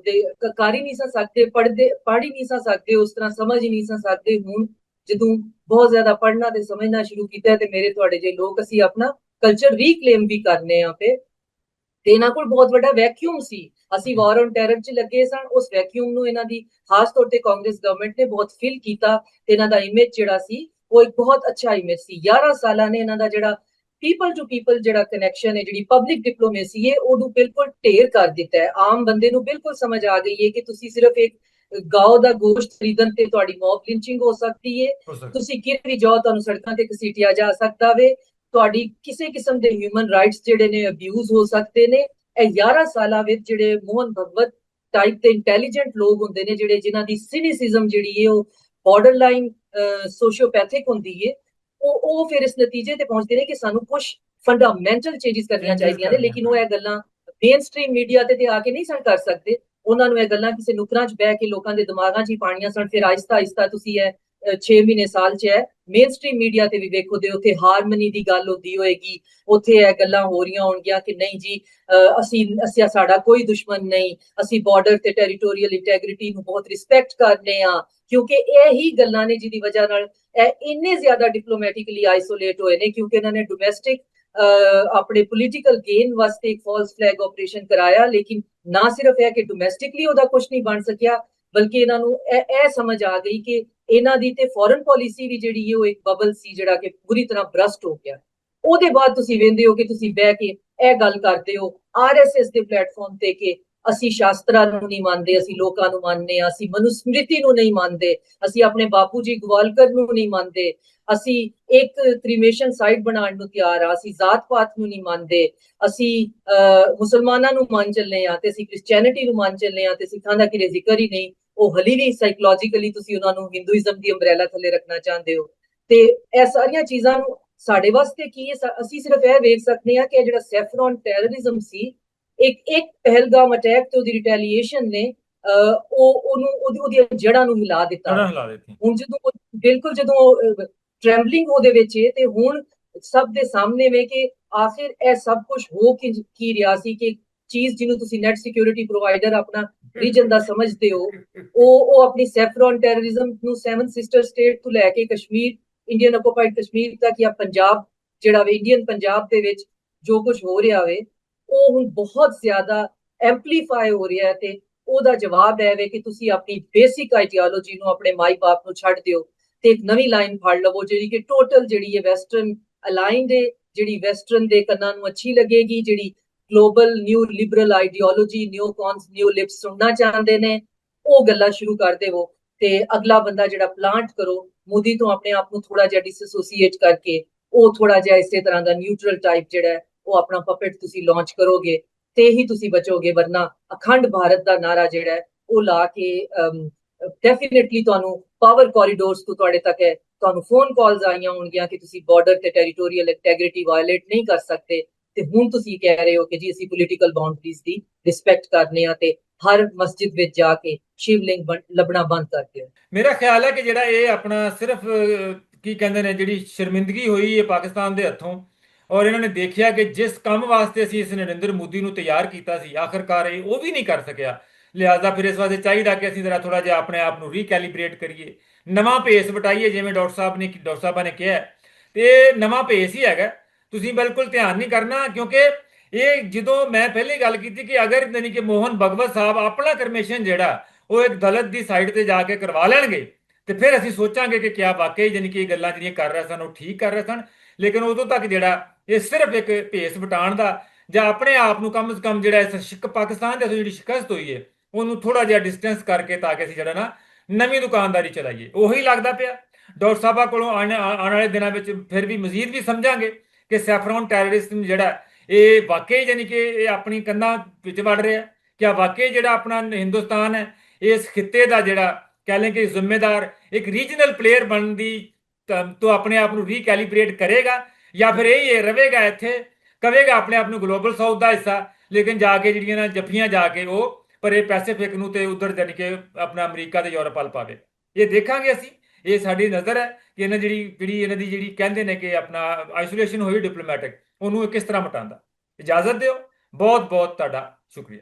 B: ਦੇ ਕਰ ਹੀ ਨਹੀਂ ਸਕਦੇ ਪੜਦੇ ਪੜ ਹੀ ਨਹੀਂ ਸਕਦੇ, ਉਸ ਤਰ੍ਹਾਂ ਸਮਝ ਹੀ ਨਹੀਂ ਸਕਦੇ। ਹੁਣ ਜਦੋਂ ਬਹੁਤ ਜ਼ਿਆਦਾ ਪੜਨਾ ਤੇ ਸਮਝਣਾ ਸ਼ੁਰੂ ਕੀਤਾ ਤੇ ਮੇਰੇ ਤੁਹਾਡੇ ਜੇ ਲੋਕ ਅਸੀਂ ਆਪਣਾ ਕਲਚਰ ਰੀਕਲੇਮ ਵੀ ਕਰਨੇ ਆ ਪੇ ਤੇ ਇਹਨਾਂ ਕੋਲ ਬਹੁਤ ਵੱਡਾ ਵੈਕਿਊਮ ਸੀ। ਅਸੀਂ ਵਾਰ ਔਨ ਟੈਰਰ 'ਚ ਲੱਗੇ ਸਨ ਉਸ ਵੈਕਿਊਮ ਨੂੰ ਇਹਨਾਂ ਦੀ ਖਾਸ ਤੌਰ ਤੇ ਕਾਂਗਰਸ ਗਵਰਨਮੈਂਟ ਨੇ ਬਹੁਤ ਫਿਲ ਕੀਤਾ ਤੇ ਇਹਨਾਂ ਦਾ ਇਮੇਜ ਜਿਹੜਾ ਸੀ ਉਹ ਇੱਕ ਬਹੁਤ ਅੱਛਾ ਇਮੇਜ ਸੀ। 11 ਸਾਲਾਂ ਨੇ ਇਹਨਾਂ ਦਾ ਜਿਹੜਾ ਪੀਪਲ ਟੂ ਪੀਪਲ ਜਿਹੜਾ ਕਨੈਕਸ਼ਨ ਹੈ ਜਿਹੜੀ ਪਬਲਿਕ ਡਿਪਲੋਮੇਸੀ ਹੈ ਉਹਨੂੰ ਬਿਲਕੁਲ ਢੇਰ ਕਰ ਦਿੱਤਾ ਹੈ। ਆਮ ਬੰਦੇ ਨੂੰ ਬਿਲਕੁਲ ਸਮਝ ਆ ਗਈ ਹੈ ਕਿ ਤੁਸੀਂ ਸਿਰਫ ਇੱਕ ਗਾਉ ਦਾ ਗੋਸ਼ਤ ਖਰੀਦਣ ਤੇ ਤੁਹਾਡੀ ਮੌਬ ਲਿੰਚਿੰਗ ਹੋ ਸਕਦੀ ਹੈ। ਤੁਸੀਂ ਕਿਤੇ ਵੀ ਜਾਓ ਤੁਹਾਨੂੰ ਸੜਕਾਂ ਤੇ ਘਸੀਟਿਆ ਜਾ ਸਕਦਾ ਵੇ। ਤੁਹਾਡੀ ਕਿਸੇ ਕਿਸਮ ਦੇ ਹਿਊਮਨ ਰਾਈਟਸ ਜਿਹੜੇ ਨੇ ਅਬਿਊਜ਼ ਹੋ ਸਕਦੇ ਨੇ। ਇਹ 11 ਸਾਲਾਂ ਵਿੱਚ ਜਿਹੜੇ ਮੋਹਨ ਭਗਵਤ ਟਾਈਪ ਦੇ ਇੰਟੈਲੀਜੈਂਟ ਲੋਕ ਹੁੰਦੇ ਨੇ ਜਿਹੜੇ ਜਿਨ੍ਹਾਂ ਦੀ ਸਿਨਿਸਿਜ਼ਮ ਜਿਹੜੀ ਹੈ ਉਹ ਬਾਰਡਰਲਾਈਨ ਸੋਸ਼ੀਓਪੈਥਿਕ ਹੁੰਦੀ ਹੈ ਉਹ ਉਹ ਫਿਰ ਇਸ ਨਤੀਜੇ ਤੇ ਪਹੁੰਚਦੇ ਨੇ ਕਿ ਸਾਨੂੰ ਕੁਝ ਫੰਡਾਮੈਂਟਲ ਚੇਂਜਸ ਕਰਨੀਆਂ ਚਾਹੀਦੀਆਂ ਨੇ ਲੇਕਿਨ ਉਹ ਇਹ ਗੱਲਾਂ ਮੇਨ ਸਟ੍ਰੀਮ ਮੀਡੀਆ ਤੇ ਤੇ ਆ ਕੇ ਨਹੀਂ ਸਨ ਕਰ ਸਕਦੇ। ਉਹਨਾਂ ਨੂੰ ਇਹ ਗੱਲਾਂ ਕਿਸੇ ਨੁਕਰਾਂ 'ਚ ਬਹਿ ਕੇ ਲੋਕਾਂ ਦੇ ਦਿਮਾਗਾਂ 'ਚ ਹੀ ਪਾਣੀਆਂ ਸਨ ਫਿਰ ਆਇਸਤਾ ਆਇਸਤਾ ਤੁਸੀਂ ਇਹ 6 ਮਹੀਨੇ ਸਾਲ 'ਚ ਹੈ। ਮੇਨ ਸਟ੍ਰੀਮ ਮੀਡੀਆ ਤੇ ਵੀ ਵੇਖੋ ਦੇ ਉੱਥੇ ਹਾਰਮਨੀ ਦੀ ਗੱਲ ਹੁੰਦੀ ਹੋਏਗੀ। ਉੱਥੇ ਇਹ ਗੱਲਾਂ ਹੋ ਰਹੀਆਂ ਹੋਣਗੀਆਂ ਕਿ ਨਹੀਂ ਜੀ ਅਸੀਂ ਅਸੀਂ ਸਾਡਾ ਕੋਈ ਦੁਸ਼ਮਣ ਨਹੀਂ। ਅਸੀਂ ਬਾਰਡਰ ਤੇ ਟੈਰੀਟੋਰੀਅਲ ਇੰਟੈਗ੍ਰਿਟੀ ਨੂੰ ਬਹੁਤ ਰਿਸਪੈਕਟ ਕਰਨੇ ਆ। ਕਿਉਂਕਿ ਇਹ ਹੀ ਗੱਲਾਂ ਨੇ ਜਿਹਦੀ ਵਜ੍ਹਾ ਨਾਲ ਇਹ ਇੰਨੇ ਜ਼ਿਆਦਾ ਡਿਪਲੋਮੈਟਿਕਲੀ ਆਈਸੋਲੇਟ ਹੋਏ ਨੇ ਕਿਉਂਕਿ ਇਹਨਾਂ ਨੇ ਡੋਮੈਸਟਿਕ ਆਪਣੇ ਪੋਲੀਟੀਕਲ ਗੇਨ ਵਾਸਤੇ ਇੱਕ ਫਾਲਸ ਫਲੈਗ ਆਪਰੇਸ਼ਨ ਕਰਾਇਆ। ਲੇਕਿਨ ਨਾ ਸਿਰਫ ਇਹ ਕਿ ਡੋਮੈਸਟਿਕਲੀ ਉਹਦਾ ਕੁਝ ਨਹੀਂ ਬਣ ਸਕਿਆ, ਬਲਕਿ ਇਹਨਾਂ ਨੂੰ ਇਹ ਇਹ ਸਮਝ ਆ ਗਈ ਕਿ ਇਹਨਾਂ ਦੀ ਤੇ ਫੋਰਨ ਪਾਲਿਸੀ ਵੀ ਜਿਹੜੀ ਹੈ ਉਹ ਇੱਕ ਬਬਲ ਸੀ ਜਿਹੜਾ ਕਿ ਪੂਰੀ ਤਰ੍ਹਾਂ ਬਰਸਟ ਹੋ ਗਿਆ। ਉਹਦੇ ਬਾਅਦ ਤੁਸੀਂ ਵੇਖਦੇ ਹੋ ਕਿ ਤੁਸੀਂ ਬਹਿ ਕੇ ਇਹ ਗੱਲ ਕਰਦੇ ਹੋ ਆਰਐਸਐਸ ਦੇ ਪਲੇਟਫਾਰਮ ਤੇ ਕਿ ਅਸੀਂ ਸ਼ਾਸਤਰਾਂ ਨੂੰ ਨਹੀਂ ਮੰਨਦੇ, ਅਸੀਂ ਲੋਕਾਂ ਨੂੰ ਮੰਨਦੇ ਆ ਅਸੀਂ ਮਨੁਸਮ੍ਰਿਤੀ ਨੂੰ ਨਹੀਂ ਮੰਨਦੇ, ਅਸੀਂ ਆਪਣੇ ਬਾਪੂ ਜੀ ਗਵਾਲਕਰ ਨੂੰ ਨਹੀਂ ਮੰਨਦੇ, ਅਸੀਂ ਇੱਕ ਕ੍ਰੀਮੇਸ਼ਨ ਸਾਈਟ ਬਣਾਉਣ ਨੂੰ ਤਿਆਰ ਆ ਅਸੀਂ ਜ਼ਾਤ ਪਾਤ ਨੂੰ ਨਹੀਂ ਮੰਨਦੇ, ਅਸੀਂ ਮੁਸਲਮਾਨਾਂ ਨੂੰ ਮੰਨ ਚੱਲੇ ਆ ਤੇ ਅਸੀਂ ਕ੍ਰਿਸਚੀਅਨਿਟੀ ਨੂੰ ਮੰਨ ਚੱਲੇ ਆ ਤੇ ਸਿੱਖਾਂ ਦਾ ਕਿਰੇ ਜ਼ਿਕਰ ਹੀ ਨਹੀਂ। ਉਹ ਹਲੀ ਵੀ ਸਾਈਕੋਲੋਜੀਕਲੀ ਤੁਸੀਂ ਉਹਨਾਂ ਨੂੰ ਹਿੰਦੂਇਜ਼ਮ ਦੀ ਅੰਬ੍ਰੇਲਾ ਥੱਲੇ ਰੱਖਣਾ ਚਾਹੁੰਦੇ ਹੋ। ਤੇ ਇਹ ਸਾਰੀਆਂ ਚੀਜ਼ਾਂ ਨੂੰ ਸਾਡੇ ਵਾਸਤੇ ਕੀ ਹੈ? ਅਸੀਂ ਸਿਰਫ ਇਹ ਵੇਖ ਸਕਦੇ ਹਾਂ ਕਿ ਜਿਹੜਾ ਸੈਫਰਨ ਟੈਰਰਿਜ਼ਮ ਸੀ ਇੱਕ ਇੱਕ ਪਹਿਲਗਾਮ ਅਟੈਕ ਤੇ ਉਹਦੀ ਰਿਟੈਲੀਏਸ਼ਨ ਨੇ ਉਹ ਉਹਨੂੰ ਉਹਦੀ ਉਹਦੀਆਂ ਜੜਾਂ ਨੂੰ ਹਿਲਾ ਦਿੱਤਾ।
A: ਹਿਲਾ ਦਿੱਤੀ
B: ਹੁਣ ਜਦੋਂ ਬਿਲਕੁਲ ਜਦੋਂ ਟ੍ਰੈਂਬਲਿੰਗ ਉਹਦੇ ਵਿੱਚ ਹੈ ਤੇ ਹੁਣ ਸਭ ਦੇ ਸਾਹਮਣੇ ਵੇ ਕਿ ਆਖਿਰ ਇਹ ਸਭ ਕੁਝ ਹੋ ਕੀ ਕੀ ਰਿਹਾ ਸੀ ਕਿ ਚੀਜ਼ ਜਿਹਨੂੰ ਤੁਸੀਂ ਨੈਟ ਸਿਕਿਉਰਿਟੀ ਪ੍ਰੋਵਾਈਡਰ ਆਪਣਾ ਰੀਜਨ ਦਾ ਸਮਝਦੇ ਹੋ, ਉਹ ਉਹ ਆਪਣੀ ਸੈਫਰਨ ਟੈਰਰਿਜ਼ਮ ਨੂੰ ਸੈਵਨ ਸਿਸਟਰ ਸਟੇਟ ਤੋਂ ਲੈ ਕੇ ਕਸ਼ਮੀਰ, ਇੰਡੀਅਨ ਆਕੂਪਾਈਡ ਕਸ਼ਮੀਰ ਤੱਕ ਜਾਂ ਪੰਜਾਬ, ਜਿਹੜਾ ਵੇ ਇੰਡੀਅਨ ਪੰਜਾਬ ਦੇ ਵਿੱਚ ਜੋ ਕੁਝ ਹੋ ਰਿਹਾ ਵੇ, ਉਹ ਹੁਣ ਬਹੁਤ ਜ਼ਿਆਦਾ ਐਮਪਲੀਫਾਈ ਹੋ ਰਿਹਾ ਹੈ ਤੇ ਉਹਦਾ ਜਵਾਬ ਹੈ ਵੇ ਕਿ ਤੁਸੀਂ ਆਪਣੀ ਬੇਸਿਕ ਆਈਡੀਓਲੋਜੀ ਨੂੰ ਆਪਣੇ ਮਾਈ ਬਾਪ ਨੂੰ ਛੱਡ ਦਿਓ ਤੇ ਇੱਕ ਨਵੀਂ ਲਾਈਨ ਫੜ ਲਵੋ ਜਿਹੜੀ ਕਿ ਟੋਟਲ ਜਿਹੜੀ ਹੈ ਵੈਸਟਰਨ ਅਲਾਈਨਡ ਹੈ ਜਿਹੜੀ ਵੈਸਟਰਨ ਦੇ ਕੰਨਾਂ ਨੂੰ ਅੱਛੀ ਲੱਗੇਗੀ, ਜਿਹੜੀ global neoliberal ideology neocons neolibs ਸੁਣਨਾ ਚਾਹੁੰਦੇ ਨੇ, ਉਹ ਗੱਲਾਂ ਸ਼ੁਰੂ ਕਰ ਦੇਵੋ ਤੇ ਅਗਲਾ ਬੰਦਾ ਜਿਹੜਾ ਪਲਾਂਟ ਕਰੋ, ਮੋਦੀ ਤੋਂ ਆਪਣੇ ਆਪ ਨੂੰ ਥੋੜਾ ਜਿਹਾ ਡਿਸੋਸੀਏਟ ਕਰਕੇ, ਉਹ ਥੋੜਾ ਜਿਹਾ ਇਸੇ ਤਰ੍ਹਾਂ ਦਾ ਨਿਊਟਰਲ ਟਾਈਪ ਜਿਹੜਾ ਉਹ ਆਪਣਾ ਪਪੇਟ ਤੁਸੀਂ ਲਾਂਚ ਕਰੋਗੇ, ਤੇ ਹੀ ਤੁਸੀਂ ਬਚੋਗੇ, ਵਰਨਾ ਅਖੰਡ ਭਾਰਤ ਦਾ ਨਾਰਾ ਜਿਹੜਾ ਉਹ ਲਾ ਕੇ ਡੈਫੀਨਿਟਲੀ ਤੁਹਾਨੂੰ ਪਾਵਰ ਕੋਰੀਡੋਰਸ ਤੋਂ ਤੁਹਾਡੇ ਤੱਕ ਹੈ, ਤੁਹਾਨੂੰ ਫੋਨ ਕਾਲਸ ਆਈਆਂ ਹੋਣਗੀਆਂ ਕਿ ਤੁਸੀਂ ਬਾਰਡਰ ਤੇ ਟੈਰੀਟੋਰੀਅਲ ਇੰਟੈਗ੍ਰਿਟੀ ਵਾਇਲੇਟ ਨਹੀਂ ਕਰ ਸਕਦੇ ਤੇ ਹੁਣ ਤੁਸੀਂ ਕਹਿ ਰਹੇ ਹੋ ਕਿ ਜੀ ਅਸੀਂ ਪੋਲੀਟੀਕਲ ਬਾਉਂਡਰੀਜ਼ ਦੀ ਰਿਸਪੈਕਟ ਕਰਨੇ ਆ ਤੇ ਹਰ ਮਸਜਿਦ ਵਿੱਚ ਜਾ ਕੇ ਸ਼ਿਵਲਿੰਗ ਲੱਭਣਾ ਬੰਦ ਕਰ ਦਿਓ।
A: ਮੇਰਾ ਖਿਆਲ ਹੈ ਕਿ ਜਿਹੜਾ ਇਹ ਆਪਣਾ ਸਿਰਫ, ਕੀ ਕਹਿੰਦੇ ਨੇ ਜਿਹੜੀ ਸ਼ਰਮਿੰਦਗੀ ਹੋਈ ਹੈ ਪਾਕਿਸਤਾਨ ਦੇ ਹੱਥੋਂ ਔਰ ਇਹਨਾਂ ਨੇ ਦੇਖਿਆ ਕਿ ਜਿਸ ਕੰਮ ਵਾਸਤੇ ਅਸੀਂ ਇਸ ਨਰਿੰਦਰ ਮੋਦੀ ਨੂੰ ਤਿਆਰ ਕੀਤਾ ਸੀ, ਆਖਰਕਾਰ ਇਹ ਉਹ ਵੀ ਨਹੀਂ ਕਰ ਸਕਿਆ। ਲਿਹਾਜ਼ਾ ਫਿਰ ਇਸ ਵਾਸਤੇ ਚਾਹੀਦਾ ਕਿ ਅਸੀਂ ਜ਼ਰਾ ਥੋੜਾ ਜਿਹਾ ਆਪਣੇ ਆਪ ਨੂੰ ਰੀਕੈਲੀਬ੍ਰੇਟ ਕਰੀਏ। ਨਵਾਂ ਭੇਸ ਵਟਾਈਏ, ਜਿਵੇਂ ਡਾਕਟਰ ਸਾਹਿਬ ਨੇ, ਡਾਕਟਰ ਸਾਹਿਬਾਂ ਨੇ ਕਿਹਾ ਤੇ ਨਵਾਂ ਭੇਸ ਹੀ ਹੈਗਾ। ਤੁਸੀਂ ਬਿਲਕੁਲ ਧਿਆਨ ਨਹੀਂ ਕਰਨਾ, ਕਿਉਂਕਿ ਇਹ ਜਦੋਂ ਮੈਂ ਪਹਿਲੇ ਗੱਲ ਕੀਤੀ ਕਿ ਅਗਰ ਯਾਨੀ ਕਿ ਮੋਹਨ ਭਗਵਤ ਸਾਹਿਬ ਆਪਣਾ ਕਰਮੇਸ਼ਨ ਜਿਹੜਾ, ਉਹ ਇੱਕ ਦਲਤ ਦੀ ਸਾਈਡ ਤੇ ਜਾ ਕੇ ਕਰਵਾ ਲੈਣਗੇ, ਤੇ ਫਿਰ ਅਸੀਂ ਸੋਚਾਂਗੇ ਕਿ ਕਿਆ ਵਾਕਈ ਯਾਨੀ ਕਿ ਇਹ ਗੱਲਾਂ ਜਿਹੜੀਆਂ ਕਰ ਰਹੇ ਸਨ, ਉਹ ਠੀਕ ਕਰ ਰਹੇ ਸਨ। ਲੇਕਿਨ ਉਦੋਂ ਤੱਕ ਜਿਹੜਾ ਇਹ ਸਿਰਫ ਇੱਕ ਭੇਸ ਵਟਾਣ ਦਾ ਜਾਂ ਆਪਣੇ ਆਪ ਨੂੰ ਕਮ ਸੇ ਕਮ ਜਿਹੜਾ ਇਸ ਸ਼ਿਕ ਪਾਕਿਸਤਾਨ ਦੇ ਜਿਹੜੀ ਸ਼ਿਕਸਤ ਹੋਈ ਹੈ ਉਹਨੂੰ ਥੋੜਾ ਜਿਹਾ ਡਿਸਟੈਂਸ ਕਰਕੇ ਤਾਂ ਕਿ ਅਸੀਂ ਜਿਹੜਾ ਨਾ ਨਵੀਂ ਦੁਕਾਨਦਾਰੀ ਚਲਾਈਏ। ਉਹੀ ਲੱਗਦਾ ਪਿਆ। ਡਾਕਟਰ ਸਾਹਿਬਾ ਕੋਲੋਂ ਆਉਣ ਆਉਣ ਵਾਲੇ ਦਿਨਾਂ ਵਿੱਚ ਫਿਰ ਵੀ ਮਜ਼ੀਦ ਵੀ ਸਮਝਾਂਗੇ। ਕਿ ਸੈਫਰੋਨ ਟੈਰਰਿਸਟ ਜਿਹੜਾ ਇਹ ਵਾਕਈ ਯਾਨੀ ਕਿ ਇਹ ਆਪਣੀ ਕੰਧਾਂ ਵਿੱਚ ਵੜ ਰਿਹਾ ਕਿ ਵਾਕਈ ਜਿਹੜਾ ਆਪਣਾ ਹਿੰਦੁਸਤਾਨ ਹੈ, ਇਸ ਖਿੱਤੇ ਦਾ ਜਿਹੜਾ ਕਹਿ ਲیں ਕਿ ਜ਼ਿੰਮੇਦਾਰ ਇੱਕ ਰੀਜਨਲ ਪਲੇਅਰ ਬਣਨ ਦੀ ਤ- ਤੋਂ ਆਪਣੇ ਆਪ ਨੂੰ ਰੀਕੈਲੀਬ੍ਰੇਟ ਕਰੇਗਾ ਜਾਂ ਫਿਰ ਇਹ ਹੀ ਰਹੇਗਾ ਇੱਥੇ, ਕਵੇਗਾ ਆਪਣੇ ਆਪ ਨੂੰ ਗਲੋਬਲ ਸਾਊਥ ਦਾ ਹਿੱਸਾ, ਲੇਕਿਨ ਜਾ ਕੇ ਜਿਹੜੀਆਂ ਨਾ ਜੱਫੀਆਂ ਜਾ ਕੇ ਉਹ ਪਰ ਇਹ ਪੈਸੀਫਿਕ ਨੂੰ ਤੇ ਉਧਰ ਜਾਣੀ ਕਿ ਆਪਣਾ ਅਮਰੀਕਾ ਤੇ ਯੂਰਪ ਵੱਲ ਪਾਵੇ। ਇਹ ਦੇਖਾਂਗੇ ਅਸੀਂ। ਇਹ ਸਾਡੀ ਨਜ਼ਰ ਹੈ ਕਿ ਇਹਨਾਂ ਜਿਹੜੀ ਜਿਹੜੀ ਇਹਨਾਂ ਦੀ ਜਿਹੜੀ ਕਹਿੰਦੇ ਨੇ ਕਿ ਆਪਣਾ ਆਈਸੋਲੇਸ਼ਨ ਹੋਈ ਡਿਪਲੋਮੈਟਿਕ ਉਹਨੂੰ ਇਹ ਕਿਸ ਤਰ੍ਹਾਂ ਮਟਾਉਂਦਾ? ਇਜਾਜ਼ਤ ਦਿਓ। ਬਹੁਤ ਬਹੁਤ ਤੁਹਾਡਾ ਸ਼ੁਕਰੀਆ।